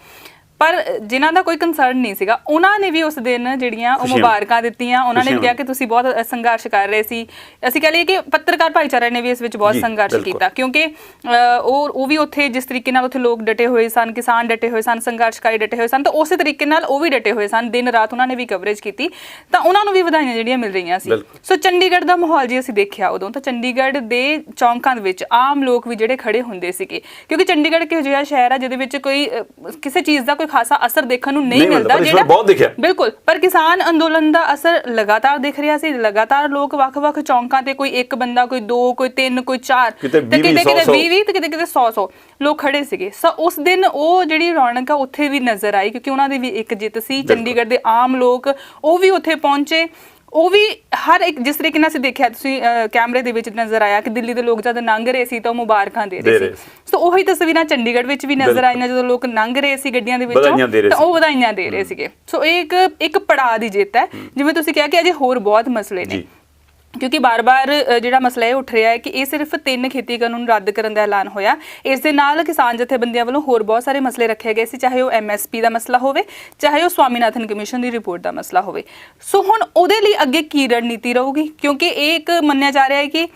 ਪਰ ਜਿਨ੍ਹਾਂ ਦਾ ਕੋਈ ਕੰਸਰਨ ਨਹੀਂ ਸੀਗਾ ਉਹਨਾਂ ਨੇ ਵੀ ਉਸ ਦਿਨ ਜਿਹੜੀਆਂ ਉਹ। ਮੁਬਾਰਕਾਂ ਦਿੱਤੀਆਂ ਉਹਨਾਂ ਨੇ ਕਿਹਾ ਕਿ ਤੁਸੀਂ ਬਹੁਤ ਸੰਘਰਸ਼ ਕਰ ਰਹੇ ਸੀ ਅਸੀਂ ਕਹ ਲਈਏ ਕਿ ਪੱਤਰਕਾਰ ਭਾਈਚਾਰੇ ਨੇ ਵੀ ਇਸ ਵਿੱਚ ਬਹੁਤ ਸੰਘਰਸ਼। ਕੀਤਾ ਕਿਉਂਕਿ ਉਹ ਉਹ ਵੀ ਉੱਥੇ ਜਿਸ ਤਰੀਕੇ ਨਾਲ ਉੱਥੇ ਲੋਕ ਡਟੇ ਹੋਏ ਸਨ ਕਿਸਾਨ ਡਟੇ ਹੋਏ ਸਨ ਸੰਘਰਸ਼ਕਾਰੀ ਡਟੇ ਹੋਏ ਸਨ ਤਾਂ ਉਸੇ ਤਰੀਕੇ ਨਾਲ ਉਹ ਵੀ ਡਟੇ ਹੋਏ ਸਨ ਦਿਨ ਰਾਤ ਉਹਨਾਂ ਨੇ ਵੀ ਕਵਰੇਜ ਕੀਤੀ ਤਾਂ ਉਹਨਾਂ ਨੂੰ ਵੀ ਵਧਾਈਆਂ ਜਿਹੜੀਆਂ ਮਿਲ ਰਹੀਆਂ ਸੀ। ਸੋ ਚੰਡੀਗੜ੍ਹ ਦਾ ਮਾਹੌਲ ਜੀ ਅਸੀਂ ਦੇਖਿਆ ਉਦੋਂ ਤਾਂ ਚੰਡੀਗੜ੍ਹ ਦੇ ਚੌਂਕਾਂ ਦੇ ਵਿੱਚ ਆਮ ਲੋਕ ਵੀ ਜਿਹੜੇ ਖੜੇ ਹੁੰਦੇ ਸੀਗੇ ਕਿਉਂਕਿ ਚੰਡੀਗੜ੍ਹ ਕਿਹੋ ਜਿਹਾ ਸ਼ਹਿਰ ਹੈ ਜਿਹਦੇ ਵਿੱਚ ਕੋਈ ਕਿਸੇ ਚੀਜ਼ ਦਾ ਕੋਈ ਖਾਸਾ ਅਸਰ ਦੇਖਣ ਨੂੰ ਨਹੀਂ ਮਿਲਦਾ, ਵਾਰ ਬਹੁਤ ਦਿਖਿਆ। ਬਿਲਕੁਲ ਪਰ ਕਿਸਾਨ ਅੰਦੋਲਨ ਦਾ ਅਸਰ ਲਗਾਤਾਰ ਦਿਖ ਰਿਹਾ ਸੀ ਲਗਾਤਾਰ ਲੋਕ ਵੱਖ-ਵੱਖ ਚੌਂਕਾਂ ਤੇ ਕੋਈ ਇੱਕ ਬੰਦਾ ਕੋਈ ਦੋ ਕੋਈ ਤਿੰਨ ਕੋਈ ਚਾਰ ਕਿਤੇ ਤੇ 20, ਕਿਤੇ 100, ਕਿਤੇ 20 ਤੇ ਕਿਤੇ ਕਿਤੇ 100 100 ਲੋਕ ਖੜੇ ਸੀਗੇ ਸੋ ਉਸ ਦਿਨ ਉਹ ਜਿਹੜੀ ਰੌਣਕ ਆ ਉੱਥੇ ਵੀ ਨਜ਼ਰ ਆਈ ਕਿਉਂਕਿ ਉਹਨਾਂ ਦੀ ਵੀ ਇੱਕ ਜਿੱਤ ਸੀ। ਚੰਡੀਗੜ੍ਹ ਦੇ ਆਮ ਲੋਕ ਉਹ ਵੀ ਉੱਥੇ ਪਹੁੰਚੇ ਉਹ ਵੀ ਹਰ ਇੱਕ ਜਿਸ ਤਰੀਕੇ ਨਾਲ ਅਸੀਂ ਦੇਖਿਆ ਤੁਸੀਂ ਅਹ, ਕੈਮਰੇ ਦੇ ਵਿੱਚ ਨਜ਼ਰ ਆਇਆ ਕਿ ਦਿੱਲੀ ਦੇ ਲੋਕ ਜਦ ਲੰਘ ਰਹੇ ਸੀ ਤਾਂ ਉਹ ਮੁਬਾਰਕਾਂ ਦੇ ਦੇ ਰਹੇ ਰਹੇ ਸੀ ਸੀ। ਉਹੀ ਤਸਵੀਰਾਂ ਚੰਡੀਗੜ੍ਹ ਵਿੱਚ ਵੀ ਨਜ਼ਰ ਬਿਲਕੁਲ। ਆਈਆਂ ਜਦੋਂ ਲੋਕ ਲੰਘ ਰਹੇ ਸੀ ਗੱਡੀਆਂ ਦੇ ਵਧਾਈਆਂ ਦੇ ਰਹੇ ਵਿੱਚੋਂ ਤਾਂ। ਉਹ ਵਧਾਈਆਂ ਦੇ ਰਹੇ ਸੀਗੇ ਸੋ ਇਹ ਇੱਕ ਇੱਕ ਪੜਾਅ ਦੀ ਜਿੱਤ ਹੈ ਜਿਵੇਂ ਤੁਸੀਂ ਕਿਹਾ ਕਿ ਅਜੇ ਹੋਰ ਬਹੁਤ ਮਸਲੇ ਨੇ ਜੀ। ਕਿਉਂਕਿ ਬਾਰ-ਬਾਰ ਜਿਹੜਾ ਮਸਲਾ ਇਹ ਉੱਠ ਰਿਹਾ ਹੈ ਕਿ ਇਹ ਸਿਰਫ ਤਿੰਨ ਖੇਤੀ ਕਾਨੂੰਨ ਰੱਦ ਕਰਨ ਦਾ ਐਲਾਨ ਹੋਇਆ। ਇਸ ਦੇ ਨਾਲ ਕਿਸਾਨ ਜਥੇਬੰਦੀਆਂ ਵੱਲੋਂ ਹੋਰ ਬਹੁਤ ਸਾਰੇ ਮਸਲੇ ਰੱਖੇ ਗਏ ਸੀ ਚਾਹੇ ਉਹ ਐਮਐਸਪੀ ਦਾ ਮਸਲਾ ਹੋਵੇ ਚਾਹੇ ਉਹ ਸਵਾਮੀਨਾਥਨ ਕਮਿਸ਼ਨ ਦੀ ਰਿਪੋਰਟ ਦਾ ਮਸਲਾ ਹੋਵੇ। ਸੋ ਹੁਣ ਉਹਦੇ ਲਈ ਅੱਗੇ ਕੀ ਰਣਨੀਤੀ ਰਹੂਗੀ? ਕਿਉਂਕਿ ਇਹ ਇੱਕ ਮੰਨਿਆ ਜਾ ਰਿਹਾ ਹੈ ਕਿ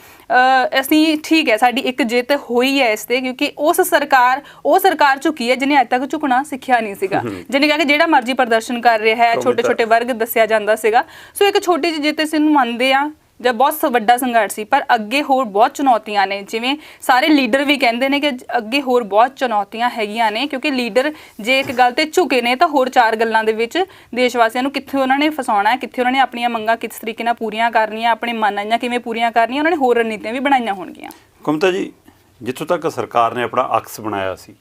ਅਸੀਂ ਠੀਕ ਹੈ ਸਾਡੀ ਇੱਕ ਜਿੱਤ ਹੋਈ ਹੈ ਇਸ ਤੇ ਕਿਉਂਕਿ ਉਸ ਸਰਕਾਰ ਉਹ ਸਰਕਾਰ ਝੁਕੀ ਹੈ ਜਿਹਨੇ ਅੱਜ ਤੱਕ ਝੁਕਣਾ ਸਿੱਖਿਆ ਨਹੀਂ ਸੀਗਾ। ਜਿਹਨੇ ਕਿਹਾ ਕਿ ਜਿਹੜਾ ਮਰਜ਼ੀ ਪ੍ਰਦਰਸ਼ਨ ਕਰ ਰਿਹਾ ਹੈ ਕੌਮੀ ਛੋਟੇ ਛੋਟੇ ਵਰਗ ਦੱਸਿਆ ਜਾਂਦਾ ਸੀਗਾ। ਸੋ ਇੱਕ ਛੋਟੀ ਜਿਹੀ ਜਿੱਤ ਇਸ ਨੂੰ ਮੰਨਦੇ ਆ ਜਾਂ ਬਹੁਤ ਸ- ਵੱਡਾ ਸੰਘਰਸ਼ ਸੀ, ਪਰ ਅੱਗੇ ਹੋਰ ਬਹੁਤ ਚੁਣੌਤੀਆਂ ਨੇ, ਜਿਵੇਂ ਸਾਰੇ ਲੀਡਰ ਵੀ ਕਹਿੰਦੇ ਨੇ ਕਿ ਅੱਗੇ ਹੋਰ ਬਹੁਤ ਚੁਣੌਤੀਆਂ ਹੈਗੀਆਂ ਨੇ, ਕਿਉਂਕਿ ਲੀਡਰ ਜੇ ਇੱਕ ਗੱਲ ਤੇ ਝੁਕੇ ਨੇ, ਤਾਂ ਹੋਰ ਚਾਰ ਗੱਲਾਂ ਦੇ ਵਿੱਚ ਦੇਸ਼ ਵਾਸੀਆਂ ਨੂੰ ਕਿੱਥੇ ਉਹਨਾਂ ਨੇ ਫਸਾਉਣਾ ਹੈ ਕਿੱਥੇ ਉਹਨਾਂ ਨੇ ਆਪਣੀਆਂ ਮੰਗਾਂ ਕਿਸ ਤਰੀਕੇ ਨਾਲ ਪੂਰੀਆਂ ਕਰਨੀਆਂ, ਆਪਣੇ ਮਨਾਂ ਕਿਵੇਂ ਪੂਰੀਆਂ ਕਰਨੀਆਂ, ਉਹਨਾਂ ਨੇ ਹੋਰ ਰਣਨੀਤੀਆਂ ਵੀ ਬਣਾਈਆਂ ਹੋਣਗੀਆਂ। ਕਮਤਾ ਜੀ, ਜਿੱਥੋਂ ਤੱਕ ਸਰਕਾਰ ਨੇ ਆਪਣਾ ਅਕਸ ਬਣਾਇਆ ਸੀ,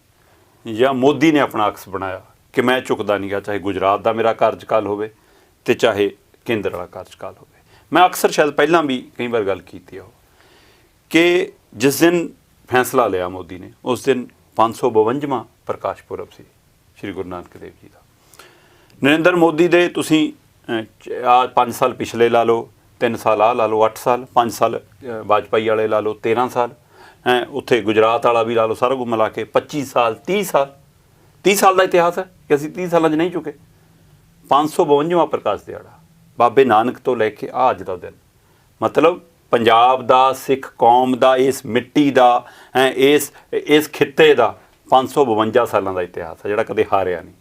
ਜਾਂ ਮੋਦੀ ਨੇ ਆਪਣਾ ਅਕਸ ਬਣਾਇਆ, ਕਿ ਮੈਂ ਝੁਕਦਾ ਨਹੀਂਗਾ ਚਾਹੇ ਗੁਜਰਾਤ ਦਾ ਮੇਰਾ ਕਾਰਜਕਾਲ ਹੋਵੇ, ਤੇ ਚਾਹੇ ਕੇਂਦਰ ਦਾ ਕਾਰਜਕਾਲ ਹੋਵੇ। ਮੈਂ ਅਕਸਰ ਸ਼ਾਇਦ ਪਹਿਲਾਂ ਵੀ ਕਈ ਵਾਰ ਗੱਲ ਕੀਤੀ ਆ ਉਹ, ਕਿ ਜਿਸ ਦਿਨ ਫੈਸਲਾ ਲਿਆ ਮੋਦੀ ਨੇ, ਉਸ ਦਿਨ 552ਵਾਂ ਪ੍ਰਕਾਸ਼ ਪੁਰਬ ਸੀ, ਸ੍ਰੀ ਗੁਰੂ ਨਾਨਕ ਦੇਵ ਜੀ ਦਾ। ਨਰਿੰਦਰ ਮੋਦੀ ਦੇ ਤੁਸੀਂ ਆ 5 ਸਾਲ ਪਿਛਲੇ ਲਾ ਲਓ 3 ਸਾਲ ਆ ਲਾ ਲਓ 8 ਸਾਲ 5 ਸਾਲ ਵਾਜਪਾਈ ਵਾਲੇ ਲਾ ਲਓ 13 ਸਾਲ, ਹੈਂ, ਉੱਥੇ ਗੁਜਰਾਤ ਵਾਲਾ ਵੀ ਲਾ ਲਓ, ਸਾਰਾ ਕੁਝ ਮਿਲਾ ਕੇ 25 ਸਾਲ 30 ਸਾਲ 30 ਸਾਲ ਦਾ ਇਤਿਹਾਸ ਹੈ ਕਿ ਅਸੀਂ 30 ਸਾਲਾਂ 'ਚ ਨਹੀਂ ਚੁੱਕੇ? 552ਵਾਂ ਪ੍ਰਕਾਸ਼ ਦਿਹਾੜਾ। ਬਾਬੇ ਨਾਨਕ ਤੋਂ ਲੈ ਕੇ ਆ ਅੱਜ ਦਾ ਦਿਨ। ਮਤਲਬ ਪੰਜਾਬ ਦਾ ਸਿੱਖ ਕੌਮ ਦਾ ਇਸ ਮਿੱਟੀ ਦਾ ਹੈਂ ਇਸ ਇਸ ਖਿੱਤੇ ਦਾ 552 ਸਾਲਾਂ ਦਾ ਇਤਿਹਾਸ ਹੈ ਜਿਹੜਾ ਕਦੇ ਹਾਰਿਆ ਨਹੀਂ।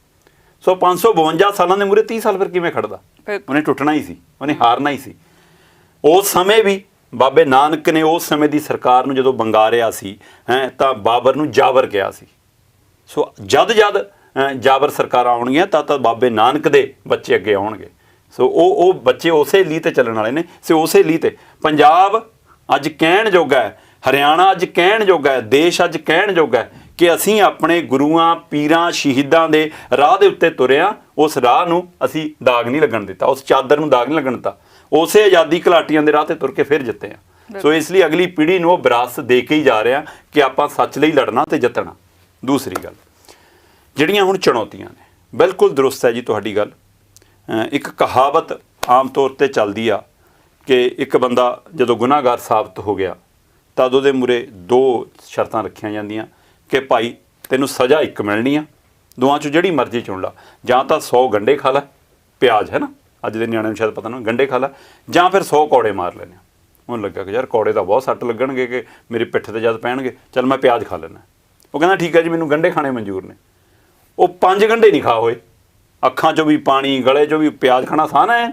ਸੋ 552 ਸਾਲਾਂ ਦੇ ਮੂਰੇ 30 ਸਾਲ ਫਿਰ ਕਿਵੇਂ ਖੜਦਾ। ਉਹਨੇ ਟੁੱਟਣਾ ਹੀ ਸੀ ਉਹਨੇ ਹਾਰਨਾ ਹੀ ਸੀ। ਉਸ ਸਮੇਂ ਵੀ ਬਾਬੇ ਨਾਨਕ ਨੇ ਉਸ ਸਮੇਂ ਦੀ ਸਰਕਾਰ ਨੂੰ ਜਦੋਂ ਬੰਗਾਰਿਆ ਸੀ ਹੈ ਤਾਂ ਬਾਬਰ ਨੂੰ ਜਾਬਰ ਕਿਹਾ ਸੀ। ਸੋ ਜਦ ਜਦ ਅ, ਜਾਬਰ ਸਰਕਾਰਾਂ ਆਉਣਗੀਆਂ ਤਾਂ ਤਾਂ ਬਾਬੇ ਨਾਨਕ ਦੇ ਬੱਚੇ ਅੱਗੇ ਆਉਣਗੇ। ਸੋ ਉਹ ਉਹ ਬੱਚੇ ਉਸੇ ਲੀ ਤੇ ਚੱਲਣ ਵਾਲੇ ਨੇ ਸੋ ਉਸੇ ਲੀ ਤੇ। ਪੰਜਾਬ ਅੱਜ ਕਹਿਣ ਜੋਗਾ ਹੈ ਹਰਿਆਣਾ ਅੱਜ ਕਹਿਣ ਜੋਗਾ ਹੈ ਦੇਸ਼ ਅੱਜ ਕਹਿਣ ਜੋਗਾ ਹੈ ਕਿ ਅਸੀਂ ਆਪਣੇ ਗੁਰੂਆਂ ਪੀਰਾਂ ਸ਼ਹੀਦਾਂ ਦੇ ਰਾਹ ਦੇ ਉੱਤੇ ਤੁਰਿਆ ਉਸ ਰਾਹ ਨੂੰ ਅਸੀਂ ਦਾਗ ਨਹੀਂ ਲੱਗਣ ਦਿੱਤਾ ਉਸ ਚਾਦਰ ਨੂੰ ਦਾਗ ਨਹੀਂ ਲੱਗਣ ਦਿੱਤਾ। ਉਸੇ ਆਜ਼ਾਦੀ ਘਲਾਟੀਆਂ ਦੇ ਰਾਹ ਤੇ ਤੁਰ ਕੇ ਫਿਰ ਜਿੱਤੇ ਆ ਸੋ ਇਸ ਲਈ ਅਗਲੀ ਪੀੜ੍ਹੀ ਨੂੰ ਉਹ ਵਿਰਾਸਤ ਦੇ ਕੇ ਹੀ ਜਾ ਰਿਹਾ ਕਿ ਆਪਾਂ ਸੱਚ ਲਈ ਲੜਨਾ ਤੇ ਜਿੱਤਣਾ। ਦੂਸਰੀ ਗੱਲ ਜਿਹੜੀਆਂ ਹੁਣ ਚੁਣੌਤੀਆਂ ਨੇ ਬਿਲਕੁਲ ਦਰੁਸਤ ਹੈ ਜੀ ਤੁਹਾਡੀ ਗੱਲ। ਇੱਕ ਕਹਾਵਤ ਆਮ ਤੌਰ ਤੇ ਚੱਲਦੀ ਆ ਕਿ ਇੱਕ ਬੰਦਾ ਜਦੋਂ ਗੁਨਾਹਗਾਰ ਸਾਬਤ ਹੋ ਗਿਆ, ਤਦ ਉਹਦੇ ਮੂਰੇ ਦੋ ਸ਼ਰਤਾਂ ਰੱਖੀਆਂ ਜਾਂਦੀਆਂ ਕਿ ਭਾਈ ਤੈਨੂੰ ਸਜ਼ਾ ਇੱਕ ਮਿਲਣੀ ਆ, ਦੋਵਾਂ ਚੋਂ ਜਿਹੜੀ ਮਰਜ਼ੀ ਚੁਣ ਲਾ। ਜਾਂ ਤਾਂ 100 ਗੰਡੇ ਖਾ ਲੈ, ਪਿਆਜ਼, ਹੈ ਨਾ? ਅੱਜ ਦੇ ਨਿਆਣਿਆਂ ਨੂੰ ਸ਼ਾਇਦ ਪਤਾ ਨਾ ਗੰਡੇ ਖਾ ਲੈ। ਜਾਂ ਫਿਰ 100 ਕੌੜੇ ਮਾਰ ਲੈਣੇ ਆ। ਉਹਨੂੰ ਲੱਗਾ ਕਿ ਯਾਰ ਕੌੜੇ ਤਾਂ ਬਹੁਤ ਸੱਟ ਲੱਗਣਗੇ ਕਿ ਮੇਰੀ ਪਿੱਠ ਤੇ ਜਦ ਪੈਣਗੇ, ਚਲ ਮੈਂ ਪਿਆਜ਼ ਖਾ ਲੈਣਾ ਉਹ ਕਹਿੰਦਾ, ਠੀਕ ਹੈ ਜੀ, ਮੈਨੂੰ ਗੰਡੇ ਖਾਣੇ ਮਨਜ਼ੂਰ ਨੇ। ਉਹ ਪੰਜ ਗੰਢੇ ਨਹੀਂ ਖਾ ਹੋਏ। ਅੱਖਾਂ 'ਚੋਂ ਵੀ ਪਾਣੀ ਗਲੇ 'ਚੋਂ ਵੀ ਪਿਆਜ਼ ਖਾਣਾ ਆਸਾਨ ਹੈ।